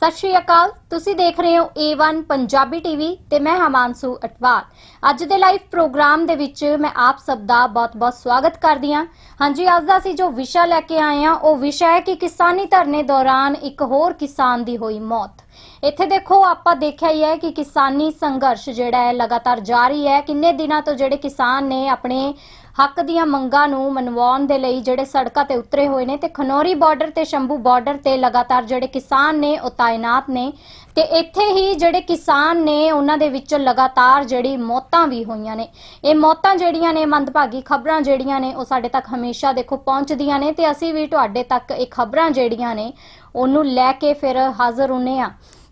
ਸਤਿ ਸ਼੍ਰੀ ਅਕਾਲ, ਤੁਸੀਂ ਦੇਖ ਰਹੇ ਹੋ A1 ਪੰਜਾਬੀ ਟੀਵੀ ਤੇ ਮੈਂ ਹਮਾਂਸੂ ਅਟਵਾਲ। ਅੱਜ ਦੇ ਲਾਈਵ ਪ੍ਰੋਗਰਾਮ ਦੇ ਵਿੱਚ ਮੈਂ ਆਪ ਸਭ ਦਾ ਬਹੁਤ-ਬਹੁਤ ਸਵਾਗਤ ਕਰਦੀ ਹਾਂ। ਹਾਂਜੀ, ਅੱਜ ਦਾ ਅਸੀਂ ਜੋ ਵਿਸ਼ਾ ਲੈ ਕੇ ਆਏ ਹਾਂ, ਉਹ ਵਿਸ਼ਾ ਹੈ ਕਿ ਕਿਸਾਨੀ ਧਰਨੇ ਦੌਰਾਨ ਇੱਕ ਹੋਰ ਕਿਸਾਨ ਦੀ ਹੋਈ ਮੌਤ। ਇੱਥੇ ਦੇਖੋ, ਆਪਾਂ ਦੇਖਿਆ ਹੀ ਹੈ ਕਿ ਕਿਸਾਨੀ ਸੰਘਰਸ਼ ਜਿਹੜਾ ਹੈ ਲਗਾਤਾਰ ਜਾਰੀ ਹੈ। ਕਿੰਨੇ ਦਿਨਾਂ ਤੋਂ ਜਿਹੜੇ ਕਿਸਾਨ ਨੇ ਆਪਣੇ ਹੱਕ ਦੀਆਂ ਮੰਗਾਂ ਨੂੰ ਮਨਵਾਉਣ ਦੇ ਲਈ ਜਿਹੜੇ ਸੜਕਾਂ ਤੇ ਉਤਰੇ ਹੋਏ ਨੇ ਤੇ ਖਨੌਰੀ ਬਾਰਡਰ ਤੇ ਸ਼ੰਭੂ ਬਾਰਡਰ ਤੇ ਲਗਾਤਾਰ ਜਿਹੜੇ ਕਿਸਾਨ ਨੇ, ਉਹ ਤਾਇਨਾਤ ਨੇ ਤੇ ਇੱਥੇ ਹੀ ਜਿਹੜੇ ਕਿਸਾਨ ਨੇ, ਉਹਨਾਂ ਦੇ ਵਿੱਚ ਲਗਾਤਾਰ ਜਿਹੜੀ ਮੌਤਾਂ ਵੀ ਹੋਈਆਂ ਨੇ। ਇਹ ਮੌਤਾਂ ਜਿਹੜੀਆਂ ਨੇ, ਮੰਦਭਾਗੀ ਖਬਰਾਂ ਜਿਹੜੀਆਂ ਨੇ, ਉਹ ਸਾਡੇ ਤੱਕ ਹਮੇਸ਼ਾ ਦੇਖੋ ਪਹੁੰਚਦੀਆਂ ਨੇ ਤੇ ਅਸੀਂ ਵੀ ਤੁਹਾਡੇ ਤੱਕ ਇਹ ਖਬਰਾਂ ਜਿਹੜੀਆਂ ਨੇ, ਉਹਨੂੰ ਲੈ ਕੇ ਫਿਰ ਹਾਜ਼ਰ ਹੁੰਨੇ ਆ।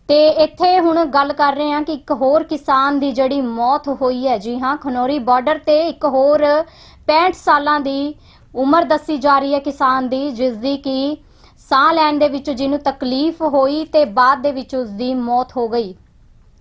ਤੇ ਇੱਥੇ ਹੁਣ ਗੱਲ ਕਰ ਰਹੇ ਹਾਂ ਕਿ ਇੱਕ ਹੋਰ ਕਿਸਾਨ ਦੀ ਜਿਹੜੀ ਮੌਤ ਹੋਈ ਹੈ। ਜੀ ਹਾਂ, ਖਨੌਰੀ ਬਾਰਡਰ ਤੇ ਇੱਕ ਹੋਰ 65 ਸਾਲਾਂ ਦੀ ਉਮਰ ਦੱਸੀ ਜਾ ਰਹੀ ਹੈ ਕਿਸਾਨ ਦੀ ਜਿਸ ਦੀ ਕਿ ਸਾਹ ਲੈਣ ਦੇ ਵਿੱਚ ਜਿਹਨੂੰ ਤਕਲੀਫ ਹੋਈ ਤੇ ਬਾਅਦ ਦੇ ਵਿੱਚ ਉਸ ਦੀ ਮੌਤ ਹੋ ਗਈ।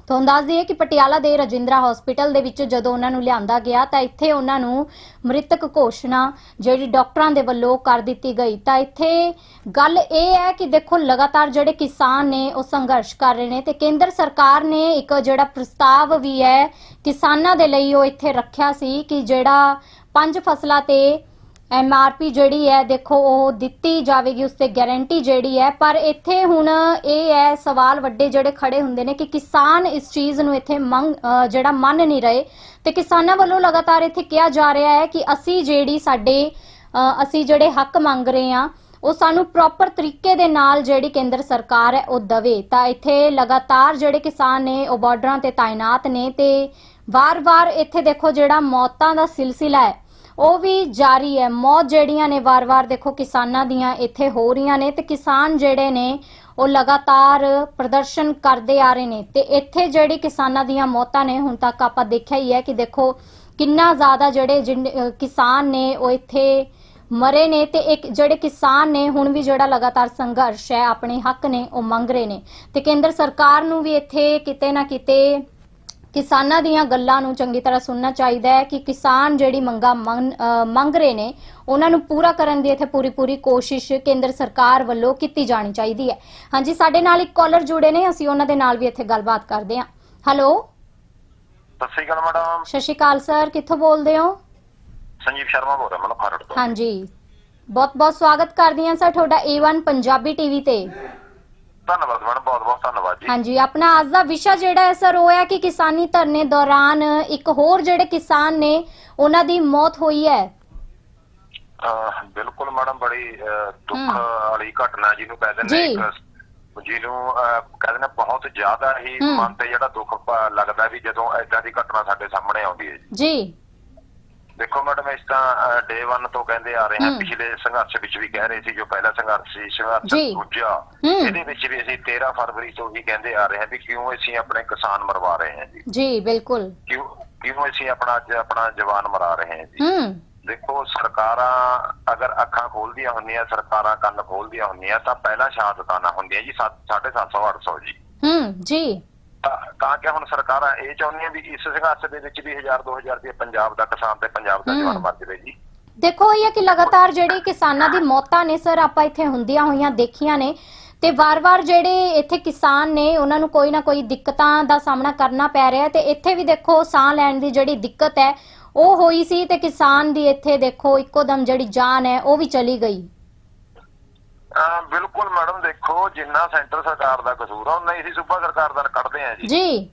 ਤੁਹਾਨੂੰ ਦੱਸ ਦਈਏ ਕਿ ਪਟਿਆਲਾ ਦੇ ਰਜਿੰਦਰਾ ਹਸਪੀਟਲ ਦੇ ਵਿੱਚ ਜਦੋਂ ਉਹਨਾਂ ਨੂੰ ਲਿਆਂਦਾ ਗਿਆ ਤਾਂ ਇੱਥੇ ਉਹਨਾਂ ਨੂੰ ਮ੍ਰਿਤਕ ਘੋਸ਼ਣਾ ਜਿਹੜੀ ਡਾਕਟਰਾਂ ਦੇ ਵੱਲੋਂ ਕਰ ਦਿੱਤੀ ਗਈ। ਤਾਂ ਇੱਥੇ ਗੱਲ ਇਹ ਹੈ ਕਿ ਦੇਖੋ, ਲਗਾਤਾਰ ਜਿਹੜੇ ਕਿਸਾਨ ਨੇ ਉਹ ਸੰਘਰਸ਼ ਕਰ ਰਹੇ ਨੇ ਤੇ ਕੇਂਦਰ ਸਰਕਾਰ ਨੇ ਇੱਕ ਜਿਹੜਾ ਪ੍ਰਸਤਾਵ ਵੀ ਹੈ ਕਿਸਾਨਾਂ ਦੇ ਲਈ ਉਹ ਇੱਥੇ ਰੱਖਿਆ ਸੀ ਕਿ ਜਿਹੜਾ ਪੰਜ ਫਸਲਾਂ ਤੇ ਐਮਆਰਪੀ ਜਿਹੜੀ ਹੈ, ਦੇਖੋ, ਉਹ ਦਿੱਤੀ ਜਾਵੇਗੀ, ਉਸ ਤੇ ਗਾਰੰਟੀ ਜਿਹੜੀ ਹੈ। ਪਰ ਇੱਥੇ ਹੁਣ ਇਹ ਹੈ, ਸਵਾਲ ਵੱਡੇ ਜਿਹੜੇ ਖੜੇ ਹੁੰਦੇ ਨੇ ਕਿ ਕਿਸਾਨ ਇਸ ਚੀਜ਼ ਨੂੰ ਇੱਥੇ ਮੰਗ ਜਿਹੜਾ ਮੰਨ ਨਹੀਂ ਰਹੇ। ਤੇ ਕਿਸਾਨਾਂ ਵੱਲੋਂ ਲਗਾਤਾਰ ਇੱਥੇ ਕਿਹਾ ਜਾ ਰਿਹਾ ਹੈ ਕਿ ਅਸੀਂ ਜਿਹੜੀ ਸਾਡੇ ਅਸੀਂ ਜਿਹੜੇ ਹੱਕ ਮੰਗ ਰਹੇ ਹਾਂ, ਉਹ ਸਾਨੂੰ ਪ੍ਰੋਪਰ ਤਰੀਕੇ ਦੇ ਨਾਲ ਜਿਹੜੀ ਕੇਂਦਰ ਸਰਕਾਰ ਹੈ, ਉਹ ਦਵੇ। ਤਾਂ ਇੱਥੇ ਲਗਾਤਾਰ ਜਿਹੜੇ ਕਿਸਾਨ ਨੇ, ਉਹ ਬਾਰਡਰਾਂ ਤੇ ਤਾਇਨਾਤ ਨੇ ਤੇ ਵਾਰ-ਵਾਰ ਇੱਥੇ ਦੇਖੋ ਜਿਹੜਾ ਮੌਤਾਂ ਦਾ ਸਿਲਸਿਲਾ ਹੈ ਉਹ ਵੀ ਜਾਰੀ ਹੈ। ਮੌਤ ਜਿਹੜੀਆਂ ਨੇ ਵਾਰ-ਵਾਰ ਦੇਖੋ ਕਿਸਾਨਾਂ ਦੀਆਂ ਇੱਥੇ ਹੋ ਰਹੀਆਂ ਨੇ ਤੇ ਕਿਸਾਨ ਜਿਹੜੇ ਨੇ ਉਹ ਲਗਾਤਾਰ ਪ੍ਰਦਰਸ਼ਨ ਕਰਦੇ ਆ ਰਹੇ ਨੇ। ਤੇ ਇੱਥੇ ਜਿਹੜੇ ਕਿਸਾਨਾਂ ਦੀਆਂ ਮੌਤਾਂ ਨੇ, ਹੁਣ ਤੱਕ ਆਪਾਂ ਦੇਖਿਆ ਹੀ ਹੈ ਕਿ ਦੇਖੋ ਕਿੰਨਾ ਜ਼ਿਆਦਾ ਜਿਹੜੇ ਜਿਨ- ਕਿਸਾਨ ਨੇ ਉਹ ਇੱਥੇ ਮਰੇ ਨੇ ਤੇ ਇੱਕ ਜਿਹੜੇ ਕਿਸਾਨ ਨੇ, ਹੁਣ ਵੀ ਜਿਹੜਾ ਲਗਾਤਾਰ ਸੰਘਰਸ਼ ਹੈ, ਆਪਣੇ ਹੱਕ ਨੇ, ਉਹ ਮੰਗ ਰਹੇ ਨੇ। ਤੇ ਕੇਂਦਰ ਸਰਕਾਰ ਨੂੰ ਵੀ ਇੱਥੇ ਕਿਤੇ ਨਾ ਕਿਤੇ ਕਿਸਾਨਾਂ ਦੀਆਂ ਗੱਲਾਂ ਨੂੰ ਚੰਗੀ ਤਰ੍ਹਾਂ ਸੁਣਨਾ ਚਾਹੀਦਾ ਹੈ ਕਿ ਕਿਸਾਨ ਜਿਹੜੀ ਮੰਗਾਂ ਮੰਗ ਰਹੇ ਨੇ ਉਹਨਾਂ ਨੂੰ ਪੂਰਾ ਕਰਨ ਦੀ ਇੱਥੇ ਪੂਰੀ ਪੂਰੀ ਕੋਸ਼ਿਸ਼ ਕੇਂਦਰ ਸਰਕਾਰ ਵੱਲੋਂ ਕੀਤੀ ਜਾਣੀ ਚਾਹੀਦੀ ਹੈ। ਹਾਂਜੀ ਸਾਡੇ ਨਾਲ ਇੱਕ ਕਾਲਰ ਜੁੜੇ ਨੇ ਅਸੀਂ ਉਹਨਾਂ ਦੇ ਨਾਲ ਵੀ ਇੱਥੇ ਗੱਲਬਾਤ ਕਰਦੇ ਹਾਂ। ਹੈਲੋ ਸਤਿ ਸ਼੍ਰੀ ਅਕਾਲ ਮੈਡਮ। ਸਤਿ ਸ਼੍ਰੀ ਅਕਾਲ ਸਰ ਕਿੱਥੋਂ ਬੋਲਦੇ ਹੋ? ਸੰਜੀਵ ਸ਼ਰਮਾ ਬੋਲ ਰਿਹਾ ਮੈਂ ਖਰੜ ਤੋਂ। ਹਾਂਜੀ। ਬਹੁਤ ਬਹੁਤ ਸਵਾਗਤ ਕਰਦੀ ਹਾਂ ਸਰ ਤੁਹਾਡਾ A1 ਪੰਜਾਬੀ ਟੀਵੀ ਤੇ। ਧੰਨਵਾਦ ਮੈਡਮ ਬਹੁਤ ਬਹੁਤ ਧੰਨਵਾਦ ਜੀ ਹਾਂਜੀ ਆਪਣਾ ਅੱਜ ਦਾ ਵਿਸ਼ਾ ਜਿਹੜਾ ਹੈ ਸਰ ਉਹ ਹੈ ਕਿ ਕਿਸਾਨੀ ਧਰਨੇ ਦੌਰਾਨ ਇੱਕ ਹੋਰ ਜਿਹੜੇ ਕਿਸਾਨ ਨੇ ਉਹਨਾਂ ਦੀ ਮੌਤ ਹੋਈ ਹੈ ਅਹ ਬਿਲਕੁਲ ਮੈਡਮ ਬੜੀ ਅਹ, ਦੁੱਖ ਹਮ। ਵਾਲੀ ਘਟਨਾ ਜਿਹਨੂੰ ਕਹਿੰਦੇ ਨੇ ਜੀ। ਇੱਕ ਜਿਹਨੂੰ ਅਹ, ਕਹਿੰਦੇ ਨੇ ਬਹੁਤ ਜ਼ਿਆਦਾ ਹੀ ਹਮ। ਮਨ ਤੇ ਜਿਹੜਾ ਦੁੱਖ ਪ- ਲੱਗਦਾ ਵੀ ਜਦੋਂ ਐਦਾਂ ਦੀ ਘਟਨਾ ਸਾਡੇ ਸਾਹਮਣੇ ਆਉਂਦੀ ਹੈ ਜੀ ਜੀ ਦੇਖੋ ਮੈਡਮ ਇਸ ਤਾਂ ਡੇ 1 ਤੋਂ ਕਹਿੰਦੇ ਆ ਰਹੇ ਹਾਂ। ਪਿਛਲੇ ਸੰਘਰਸ਼ ਵਿੱਚ ਵੀ ਕਹਿ ਰਹੇ ਸੀ ਜੋ ਪਹਿਲਾ ਸੰਘਰਸ਼ ਸੀ ਸੰਘਰਸ਼। ਦੂਜਾ। ਇਹਦੇ ਵਿੱਚ ਵੀ ਅਸੀਂ 13 ਫਰਵਰੀ ਤੋਂ ਹੀ ਕਹਿੰਦੇ ਆ ਰਹੇ ਹਾਂ ਵੀ ਕਿਉਂ ਅਸੀਂ ਆਪਣੇ ਕਿਸਾਨ ਮਰਵਾ ਰਹੇ ਹਾਂ ਜੀ ਜੀ ਬਿਲਕੁਲ ਕਿਉਂ ਕਿਉਂ ਅਸੀਂ ਆਪਣਾ ਅੱਜ ਆਪਣਾ ਜਵਾਨ ਮਰਾ ਰਹੇ ਹਾਂ ਜੀ ਦੇਖੋ ਸਰਕਾਰਾਂ ਅਗਰ ਅੱਖਾਂ ਖੋਲਦੀਆਂ ਹੁੰਦੀਆਂ ਸਰਕਾਰਾਂ ਕੰਨ ਖੋਲਦੀਆਂ ਹੁੰਦੀਆਂ ਤਾਂ ਪਹਿਲਾਂ ਸ਼ਹਾਦਤਾਂ ਨਾ ਹੁੰਦੀਆਂ ਜੀ 750 800 ਜੀ ਹੂੰ ਜੀ ਤਾਂ- ਕਿ ਹੁਣ ਸਰਕਾਰਾਂ ਇਹ ਚਾਹੁੰਦੀਆਂ ਵੀ ਇਸ ਸੰਘਰਸ਼ ਦੇ ਵਿੱਚ ਵੀ 1000 2000 ਰੁਪਏ ਪੰਜਾਬ ਦਾ ਕਿਸਾਨ ਤੇ ਪੰਜਾਬ ਦਾ। ਜਵਾਨ ਮਰ ਜਾਵੇ ਜੀ ਦੇਖੋ ਇਹ ਕਿ ਲਗਾਤਾਰ ਜਿਹੜੇ ਕਿਸਾਨਾਂ ਦੀ ਮੌਤਾਂ ਨੇ ਸਰ ਆਪਾਂ ਇੱਥੇ ਹੁੰਦੀਆਂ ਹੋਈਆਂ ਦੇਖੀਆਂ ਨੇ ਤੇ ਵਾਰ-ਵਾਰ ਜਿਹੜੇ ਇੱਥੇ ਕਿਸਾਨ ਨੇ ਉਹਨਾਂ ਨੂੰ ਕੋਈ ਨਾ ਕੋਈ ਦਿੱਕਤਾਂ ਦਾ ਸਾਹਮਣਾ ਕਰਨਾ ਪੈ ਰਿਹਾ ਤੇ ਇੱਥੇ ਵੀ ਦੇਖੋ ਸਾਹ ਲੈਣ ਦੀ ਜਿਹੜੀ ਦਿੱਕਤ ਹੈ ਉਹ ਹੋਈ ਸੀ ਤੇ ਕਿਸਾਨ ਦੀ ਇੱਥੇ ਦੇਖੋ ਇੱਕੋ ਦਮ ਜਿਹੜੀ ਜਾਨ ਹੈ ਉਹ ਵੀ ਚਲੀ ਗਈ ਬਿਲਕੁਲ ਮੈਡਮ ਦੇਖੋ ਜਿੰਨਾ ਸੈਂਟਰ ਸਰਕਾਰ ਦਾ ਕਸੂਰ ਆ ਉਨਾ ਹੀ ਅਸੀਂ ਸੂਬਾ ਸਰਕਾਰ ਦਾ ਕੱਢਦੇ ਹਾਂ ਜੀ। ਜੀ।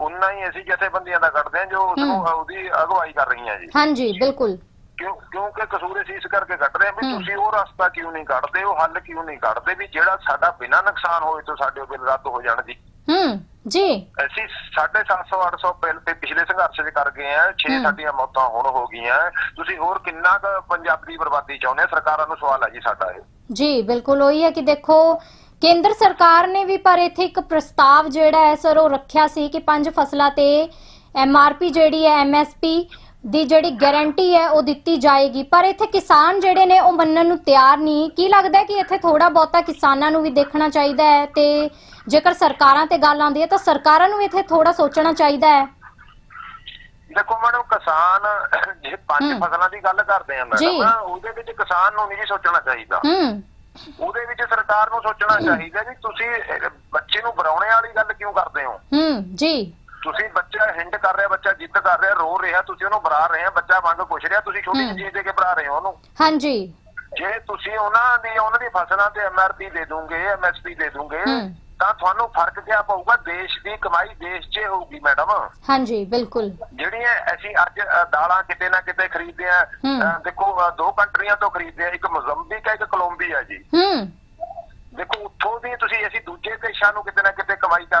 ਉਨਾ ਹੀ ਅਸੀਂ ਜਥੇਬੰਦੀਆਂ ਦਾ ਕੱਢਦੇ ਹਾਂ ਜੋ ਉਸ ਨੂੰ। ਉਹਦੀ ਅਗਵਾਈ ਕਰ ਰਹੀਆਂ ਜੀ। ਹਾਂਜੀ ਬਿਲਕੁਲ। ਕਿਉਂ ਕਿਉਂਕਿ ਕਸੂਰ ਅਸੀਂ ਇਸ ਕਰਕੇ ਕੱਢ ਰਹੇ ਹਾਂ ਵੀ। ਤੁਸੀਂ ਉਹ ਰਸਤਾ ਕਿਉਂ ਨਹੀਂ ਕੱਢਦੇ ਉਹ ਹੱਲ ਕਿਉਂ ਨਹੀਂ ਕੱਢਦੇ ਵੀ ਜਿਹੜਾ ਸਾਡਾ ਬਿਨਾਂ ਨੁਕਸਾਨ ਹੋਏ ਤੋਂ ਸਾਡੇ ਉਹ ਬਿੱਲ ਰੱਦ ਹੋ ਜਾਣ ਜੀ। ਹੂੰ ਜੀ। ਅਸੀਂ 750 800 ਬਿੱਲ ਤੇ ਪਿਛਲੇ ਸੰਘਰਸ਼ ਦੇ ਕਰ ਗਏ ਆ 6 ਹਮ। ਸਾਡੀਆਂ ਮੌਤਾਂ ਹੁਣ ਹੋ ਗਈਆਂ। ਤੁਸੀਂ ਹੋਰ ਕਿੰਨਾ ਕੁ ਪੰਜਾਬ ਦੀ ਬਰਬਾਦੀ ਚਾਹੁੰਦੇ ਆ ਸਰਕਾਰਾਂ ਨੂੰ ਸਵਾਲ ਹੈ ਜੀ ਸਾਡਾ ਇਹ। ਜੀ, ਬਿਲਕੁਲ ਉਹੀ ਹੈ ਕਿ ਦੇਖੋ, ਕੇਂਦਰ ਸਰਕਾਰ ਨੇ ਵੀ ਪਰ ਇੱਥੇ ਇੱਕ ਪ੍ਰਸਤਾਵ ਜਿਹੜਾ ਹੈ, ਸਰ, ਉਹ ਰੱਖਿਆ ਸੀ ਕਿ ਪੰਜ ਫਸਲਾਂ ਤੇ ਐਮਆਰਪੀ ਜਿਹੜੀ ਹੈ ਐਮਐਸਪੀ ਦੀ ਜਿਹੜੀ ਗਾਰੰਟੀ ਹੈ, ਉਹ ਦਿੱਤੀ ਜਾਏਗੀ। ਪਰ ਇੱਥੇ ਕਿਸਾਨ ਜਿਹੜੇ ਨੇ, ਉਹ ਮੰਨਣ ਨੂੰ ਤਿਆਰ ਨਹੀਂ। ਕੀ ਲੱਗਦਾ ਹੈ ਕਿ ਇੱਥੇ ਥੋੜਾ ਬਹੁਤਾ ਕਿਸਾਨਾਂ ਨੂੰ ਵੀ ਦੇਖਣਾ ਚਾਹੀਦਾ ਹੈ ਤੇ ਜੇਕਰ ਸਰਕਾਰਾਂ ਤੇ ਗੱਲ ਆਉਂਦੀ ਹੈ, ਤਾਂ ਸਰਕਾਰਾਂ ਨੂੰ ਵੀ ਇੱਥੇ ਥੋੜਾ ਸੋਚਣਾ ਚਾਹੀਦਾ ਹੈ। ਦੇਖੋ ਮੈਡਮ ਕਿਸਾਨ ਜੇ ਪੰਜ। ਫਸਲਾਂ ਦੀ ਗੱਲ ਕਰਦੇ ਆ। ਮੈਡਮ ਉਹਦੇ ਵਿੱਚ ਕਿਸਾਨ ਨੂੰ ਨਹੀਂ ਸੋਚਣਾ ਚਾਹੀਦਾ ਹੂੰ ਉਹਦੇ ਵਿੱਚ ਸਰਕਾਰ ਨੂੰ ਸੋਚਣਾ ਚਾਹੀਦਾ ਵੀ ਤੁਸੀਂ ਬੱਚੇ ਨੂੰ ਬਰਾਉਣੇ ਵਾਲੀ ਗੱਲ ਕਿਉਂ ਕਰਦੇ ਹੋ ਹੂੰ ਜੀ ਤੁਸੀਂ ਬੱਚਾ ਹਿੰਡ ਕਰ ਰਿਹਾ ਬੱਚਾ ਜਿੱਦ ਕਰ ਰਿਹਾ ਰੋ ਰਿਹਾ ਤੁਸੀਂ ਉਹਨੂੰ ਬਰਾ ਰਹੇ ਆ ਬੱਚਾ ਮੰਗ ਪੁੱਛ ਰਿਹਾ ਤੁਸੀਂ ਛੋਟੀ ਜਿਹੀ। ਚੀਜ਼ ਦੇ ਕੇ ਬਰਾ ਰਹੇ ਹੋ ਉਹਨੂੰ ਹਾਂਜੀ ਜੇ ਤੁਸੀਂ ਉਹਨਾਂ ਦੀ ਉਹਨਾਂ ਦੀ ਫਸਲਾਂ ਤੇ ਐਮਆਰਪੀ ਦੇ ਦੋਗੇ ਐਮਐਸਪੀ ਦੇ ਦੋਗੇ ਹੂੰ। ਤਾਂ ਤੁਹਾਨੂੰ ਫ਼ਰਕ ਕਿਆ ਪਊਗਾ? ਦੇਸ਼ ਦੀ ਕਮਾਈ ਦੇਸ਼ 'ਚ ਹੋਊਗੀ ਮੈਡਮ। ਹਾਂਜੀ ਬਿਲਕੁਲ। ਜਿਹੜੀਆਂ ਅਸੀਂ ਅੱਜ ਦਾਲਾਂ ਕਿਤੇ ਨਾ ਕਿਤੇ ਖਰੀਦਦੇ ਆ ਦੇਖੋ ਦੋ ਕੰਟਰੀਆਂ ਤੋਂ ਖਰੀਦਦੇ ਆ ਇੱਕ ਮੋਜ਼ੰਬੀਕ ਹੈ ਇੱਕ ਕੋਲੰਬੀਆ ਜੀ। ਹੂੰ। ਦੇਖੋ ਉੱਥੋਂ ਦੀ ਤੁਸੀਂ ਅਸੀਂ ਦੂਜੇ ਦੇਸ਼ਾਂ ਨੂੰ ਕਿਤੇ ਨਾ ਕਿਤੇ ਕਮਾਈ ਦਾ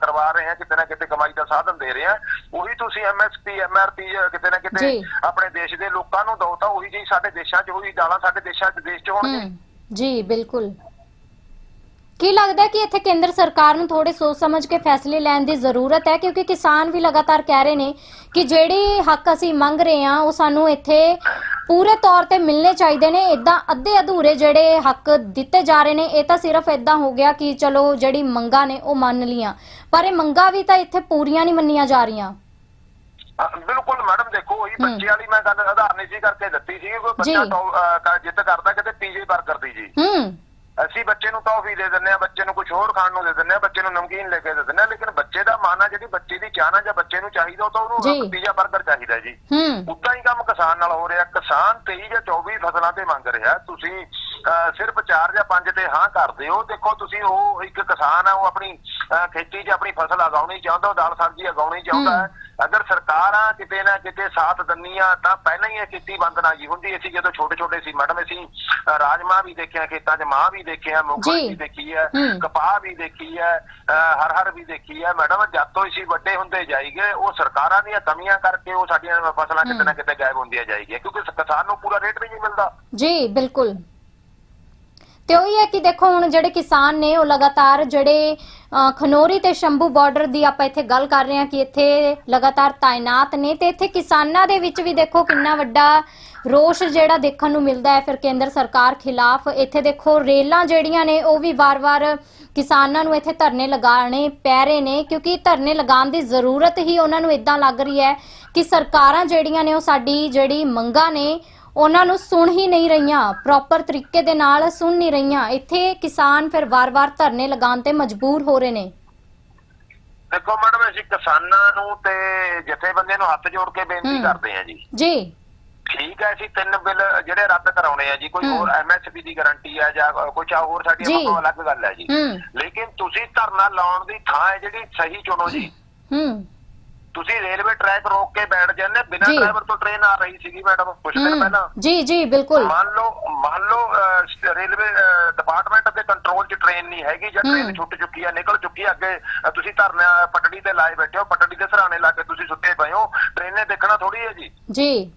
ਕਰਵਾ ਰਹੇ ਹਾਂ ਕਿਤੇ ਨਾ ਕਿਤੇ ਕਮਾਈ ਦਾ ਸਾਧਨ ਦੇ ਰਹੇ ਹਾਂ ਉਹੀ ਤੁਸੀਂ ਐਮਐਸਪੀ ਐਮਆਰਪੀ ਕਿਤੇ ਨਾ ਕਿਤੇ। ਆਪਣੇ ਦੇਸ਼ ਦੇ ਲੋਕਾਂ ਨੂੰ ਦੋ ਤਾਂ ਉਹੀ ਜੀ ਸਾਡੇ ਦੇਸ਼ਾਂ 'ਚ ਉਹੀ ਦਾਲਾਂ ਸਾਡੇ ਦੇਸ਼ਾਂ 'ਚ ਦੇਸ਼ 'ਚ ਹੋਣਗੇ ਜੀ ਬਿਲਕੁਲ। ਕੀ ਲੱਗਦਾ ਹੈ ਕਿ ਇੱਥੇ ਕੇਂਦਰ ਸਰਕਾਰ ਨੂੰ ਥੋੜੇ ਸੋਚ ਸਮਝ ਕੇ ਫੈਸਲੇ ਲੈਣ ਦੀ ਜ਼ਰੂਰਤ ਹੈ? ਕਿਉਂਕਿ ਕਿਸਾਨ ਵੀ ਲਗਾਤਾਰ ਕਹਿ ਰਹੇ ਨੇ ਕਿ ਜਿਹੜੀ ਹੱਕ ਅਸੀਂ ਮੰਗ ਰਹੇ ਹਾਂ ਉਹ ਸਾਨੂੰ ਇੱਥੇ ਪੂਰੇ ਤੌਰ ਤੇ ਮਿਲਣੇ ਚਾਹੀਦੇ ਨੇ। ਇਦਾਂ ਅੱਧੇ ਅਧੂਰੇ ਜਿਹੜੇ ਹੱਕ ਦਿੱਤੇ ਜਾ ਰਹੇ ਨੇ ਇਹ ਤਾਂ ਸਿਰਫ ਇਦਾਂ ਹੋ ਗਿਆ ਕਿ ਚਲੋ ਜਿਹੜੀ ਮੰਗਾਂ ਨੇ ਉਹ ਮੰਨ ਲੀਆਂ ਪਰ ਇਹ ਮੰਗਾਂ ਵੀ ਤਾਂ ਇੱਥੇ ਪੂਰੀਆਂ ਨਹੀਂ ਮੰਨੀਆਂ ਜਾ ਰਹੀਆਂ। ਬਿਲਕੁਲ ਮੈਡਮ ਦੇਖੋ ਉਹੀ। ਬੱਚੇ ਵਾਲੀ ਮੈਂ ਗੱਲ ਉਦਾਹਰਨ ਜੀ ਕਰਕੇ ਦਿੱਤੀ ਸੀ ਕੋਈ ਬੱਚਾ ਜਿੱਦ ਕਰਦਾ ਕਿਤੇ ਪੀਜ਼ੇ 버ਗਰ ਦੀ ਜੀ। ਹੂੰ। ਅਸੀਂ ਬੱਚੇ ਨੂੰ ਟੌਫੀ ਦੇ ਦਿੰਦੇ ਆ ਬੱਚੇ ਨੂੰ ਕੁਝ ਹੋਰ ਖਾਣ ਨੂੰ ਦੇ ਦਿੰਦੇ ਆ ਬੱਚੇ ਨੂੰ ਨਮਕੀਨ ਲੈ ਕੇ ਦੇ ਦਿੰਦੇ ਆ ਲੇਕਿਨ ਬੱਚੇ ਦਾ ਮਨ ਆ ਜਿਹੜੀ ਬੱਚੇ ਦੀ ਚਾਹਨਾ ਜਾਂ ਬੱਚੇ ਨੂੰ ਚਾਹੀਦਾ ਉਹ ਤਾਂ। ਉਹਨੂੰ ਪੀਜ਼ਾ 버ਗਰ ਚਾਹੀਦਾ ਜੀ। ਹੂੰ। ਉਦਾਂ ਹੀ ਕੰਮ ਕਿਸਾਨ ਨਾਲ ਹੋ ਰਿਹਾ। ਕਿਸਾਨ 23 ਜਾਂ 24 ਫਸਲਾਂ ਤੇ ਮੰਗ ਰਿਹਾ। ਤੁਸੀਂ ਸਿਰਫ 4 ਜਾਂ 5 ਤੇ ਹਾਂ ਕਰਦੇ ਹੋ ਦੇਖੋ ਤੁਸੀਂ ਉਹ ਇੱਕ ਕਿਸਾਨ ਆ ਉਹ ਆਪਣੀ ਖੇਤੀ 'ਚ ਆਪਣੀ ਫਸਲ ਉਗਾਉਣੀ ਚਾਹੁੰਦਾ ਉਹ ਦਾਲ ਸਬਜ਼ੀ ਉਗਾਉਣੀ ਚਾਹੁੰਦਾ ਹੈ। ਅਗਰ ਸਰਕਾਰਾਂ ਕਿਤੇ ਨਾ ਕਿਤੇ ਸਾਥ ਦੰਨੀਆਂ ਤਾਂ ਪਹਿਲਾਂ ਹੀ ਇਹ ਖੇਤੀ ਬੰਦ ਨਾ ਜੀ ਹੁੰਦੀ। ਅਸੀਂ ਜਦੋਂ ਛੋਟੇ ਛੋਟੇ ਸੀ ਮੈਡਮ ਅਸੀਂ ਅਹ, ਰਾਜਮਾਂਹ ਵੀ ਦੇਖਿਆ ਖੇਤਾਂ 'ਚ ਮਾਂ ਵੀ ਦੇਖਿਆ ਮੂੰਗਫਲੀ। ਵੀ ਦੇਖੀ ਹੈ। ਕਪਾਹ ਵੀ ਦੇਖੀ ਹੈ ਹਰ ਹਰ ਵੀ ਦੇਖੀ ਹੈ। ਮੈਡਮ ਜਦ ਤੋਂ ਅਸੀਂ ਵੱਡੇ ਹੁੰਦੇ ਜਾਈਗੇ ਉਹ ਸਰਕਾਰਾਂ ਦੀਆਂ ਕਮੀਆਂ ਕਰਕੇ ਉਹ ਸਾਡੀਆਂ ਫਸਲਾਂ ਕਿਤੇ ਨਾ ਕਿਤੇ ਗਾਇਬ ਹੁੰਦੀਆਂ ਜਾਈਗੀਆਂ ਕਿਉਂਕਿ ਕਿਸਾਨ ਨੂੰ ਪੂਰਾ ਰੇਟ ਵੀ ਨਹੀਂ ਮਿਲਦਾ। ਜੀ ਬਿਲਕੁਲ। ਤੇ ਉਹੀ ਹੈ ਕਿ ਦੇਖੋ ਹੁਣ ਜਿਹੜੇ ਕਿਸਾਨ ਨੇ ਉਹ ਲਗਾਤਾਰ ਜਿਹੜੇ ਅ, ਖਨੋਰੀ ਤੇ ਸ਼ੰਭੂ ਬਾਰਡਰ ਦੀ ਆਪਾਂ ਇੱਥੇ ਗੱਲ ਕਰ ਰਹੇ ਹਾਂ ਕਿ ਇੱਥੇ ਲਗਾਤਾਰ ਤਾਇਨਾਤ ਨੇ ਤੇ ਇੱਥੇ ਕਿਸਾਨਾਂ ਦੇ ਵਿੱਚ ਵੀ ਦੇਖੋ ਕਿੰਨਾ ਵੱਡਾ ਰੋਸ਼ ਜਿਹੜਾ ਦੇਖਣ ਨੂੰ ਮਿਲਦਾ ਹੈ। ਫਿਰ ਕੇਂਦਰ ਸਰਕਾਰ ਖਿਲਾਫ ਇੱਥੇ ਦੇਖੋ ਰੇਲਾਂ ਜਿਹੜੀਆਂ ਨੇ ਉਹ ਵੀ ਵਾਰ-ਵਾਰ ਕਿਸਾਨਾਂ ਨੂੰ ਇੱਥੇ ਧਰਨੇ ਲਗਾਉਣੇ ਪੈ ਰਹੇ ਨੇ ਕਿਉਂਕਿ ਧਰਨੇ ਲਗਾਉਣ ਦੀ ਜ਼ਰੂਰਤ ਹੀ ਉਹਨਾਂ ਨੂੰ ਇਦਾਂ ਲੱਗ ਰਹੀ ਹੈ ਕਿ ਸਰਕਾਰਾਂ ਜਿਹੜੀਆਂ ਨੇ ਉਹ ਸਾਡੀ ਜਿਹੜੀ ਮੰਗਾਂ ਨੇ ਉਹਨਾਂ ਨੂੰ ਸੁਣ ਹੀ ਨਹੀਂ ਰਹੀਆਂ। ਪ੍ਰੋਪਰ ਤਰੀਕੇ ਦੇ ਨਾਲ ਸੁਣ ਨਹੀਂ ਰਹੀਆਂ। ਇੱਥੇ ਕਿਸਾਨ ਫਿਰ ਵਾਰ-ਵਾਰ ਧਰਨੇ ਲਗਾਉਣ ਤੇ ਮਜਬੂਰ ਹੋ ਰਹੇ ਨੇ। ਦੇਖੋ ਮੈਡਮ ਅਸੀਂ ਕਿਸਾਨਾਂ ਨੂੰ ਤੇ ਜਥੇਬੰਦੀਆਂ ਨੂੰ ਹੱਥ ਜੋੜ ਕੇ ਬੇਨਤੀ ਹੂੰ। ਕਰਦੇ ਹਾਂ ਜੀ। ਜੀ। ਠੀਕ ਹੈ ਅਸੀਂ ਤਿੰਨ ਬਿੱਲ ਜਿਹੜੇ ਰੱਦ ਕਰਾਉਣੇ ਆ ਜੀ ਕੋਈ ਹੂੰ। ਹੋਰ ਐਮਐਸਪੀ ਦੀ ਗਾਰੰਟੀ ਹੈ ਜਾਂ ਕੁਝ ਹੋਰ ਸਾਡੀ ਜੀ। ਅਲੱਗ ਗੱਲ ਹੈ ਜੀ। ਹੂੰ। ਲੇਕਿਨ ਤੁਸੀਂ ਧਰਨਾ ਲਾਉਣ ਦੀ ਥਾਂ ਹੈ ਜਿਹੜੀ ਸਹੀ ਚੁਣੋ ਜੀ। ਹੂੰ। ਤੁਸੀਂ ਰੇਲਵੇ ਟਰੈਕ ਰੋਕ ਕੇ ਬੈਠ ਜਾਂਦੇ ਬਿਨਾਂ ਜੀ। ਡਰਾਈਵਰ ਤੋਂ ਟ੍ਰੇਨ ਆ ਰਹੀ ਸੀਗੀ ਮੈਡਮ ਕੁਝ ਦਿਨ ਪਹਿਲਾਂ। ਜੀ ਜੀ ਬਿਲਕੁਲ। ਮੰਨ ਲਓ ਮੰਨ ਲਓ ਅਹ, ਰੇਲਵੇ ਡਿਪਾਰਟਮੈਂਟ ਦੇ ਕੰਟਰੋਲ 'ਚ ਟ੍ਰੇਨ ਨਹੀਂ ਹੈਗੀ ਜਾਂ। ਟ੍ਰੇਨ ਛੁੱਟ ਚੁੱਕੀ ਹੈ ਨਿਕਲ ਚੁੱਕੀ ਹੈ ਅੱਗੇ ਅਹ, ਤੁਸੀਂ ਧਰਨਾ ਪਟੜੀ ਤੇ ਲਾਏ ਬੈਠੇ ਹੋ ਪਟੜੀ ਦੇ ਸਰਾਣੇ ਲਾ ਕੇ ਤੁਸੀਂ ਸੁੱਤੇ ਪਏ ਹੋ। ਟ੍ਰੇਨ ਨੇ ਦੇਖਣਾ ਥੋੜੀ ਹੈ ਜੀ। ਜੀ।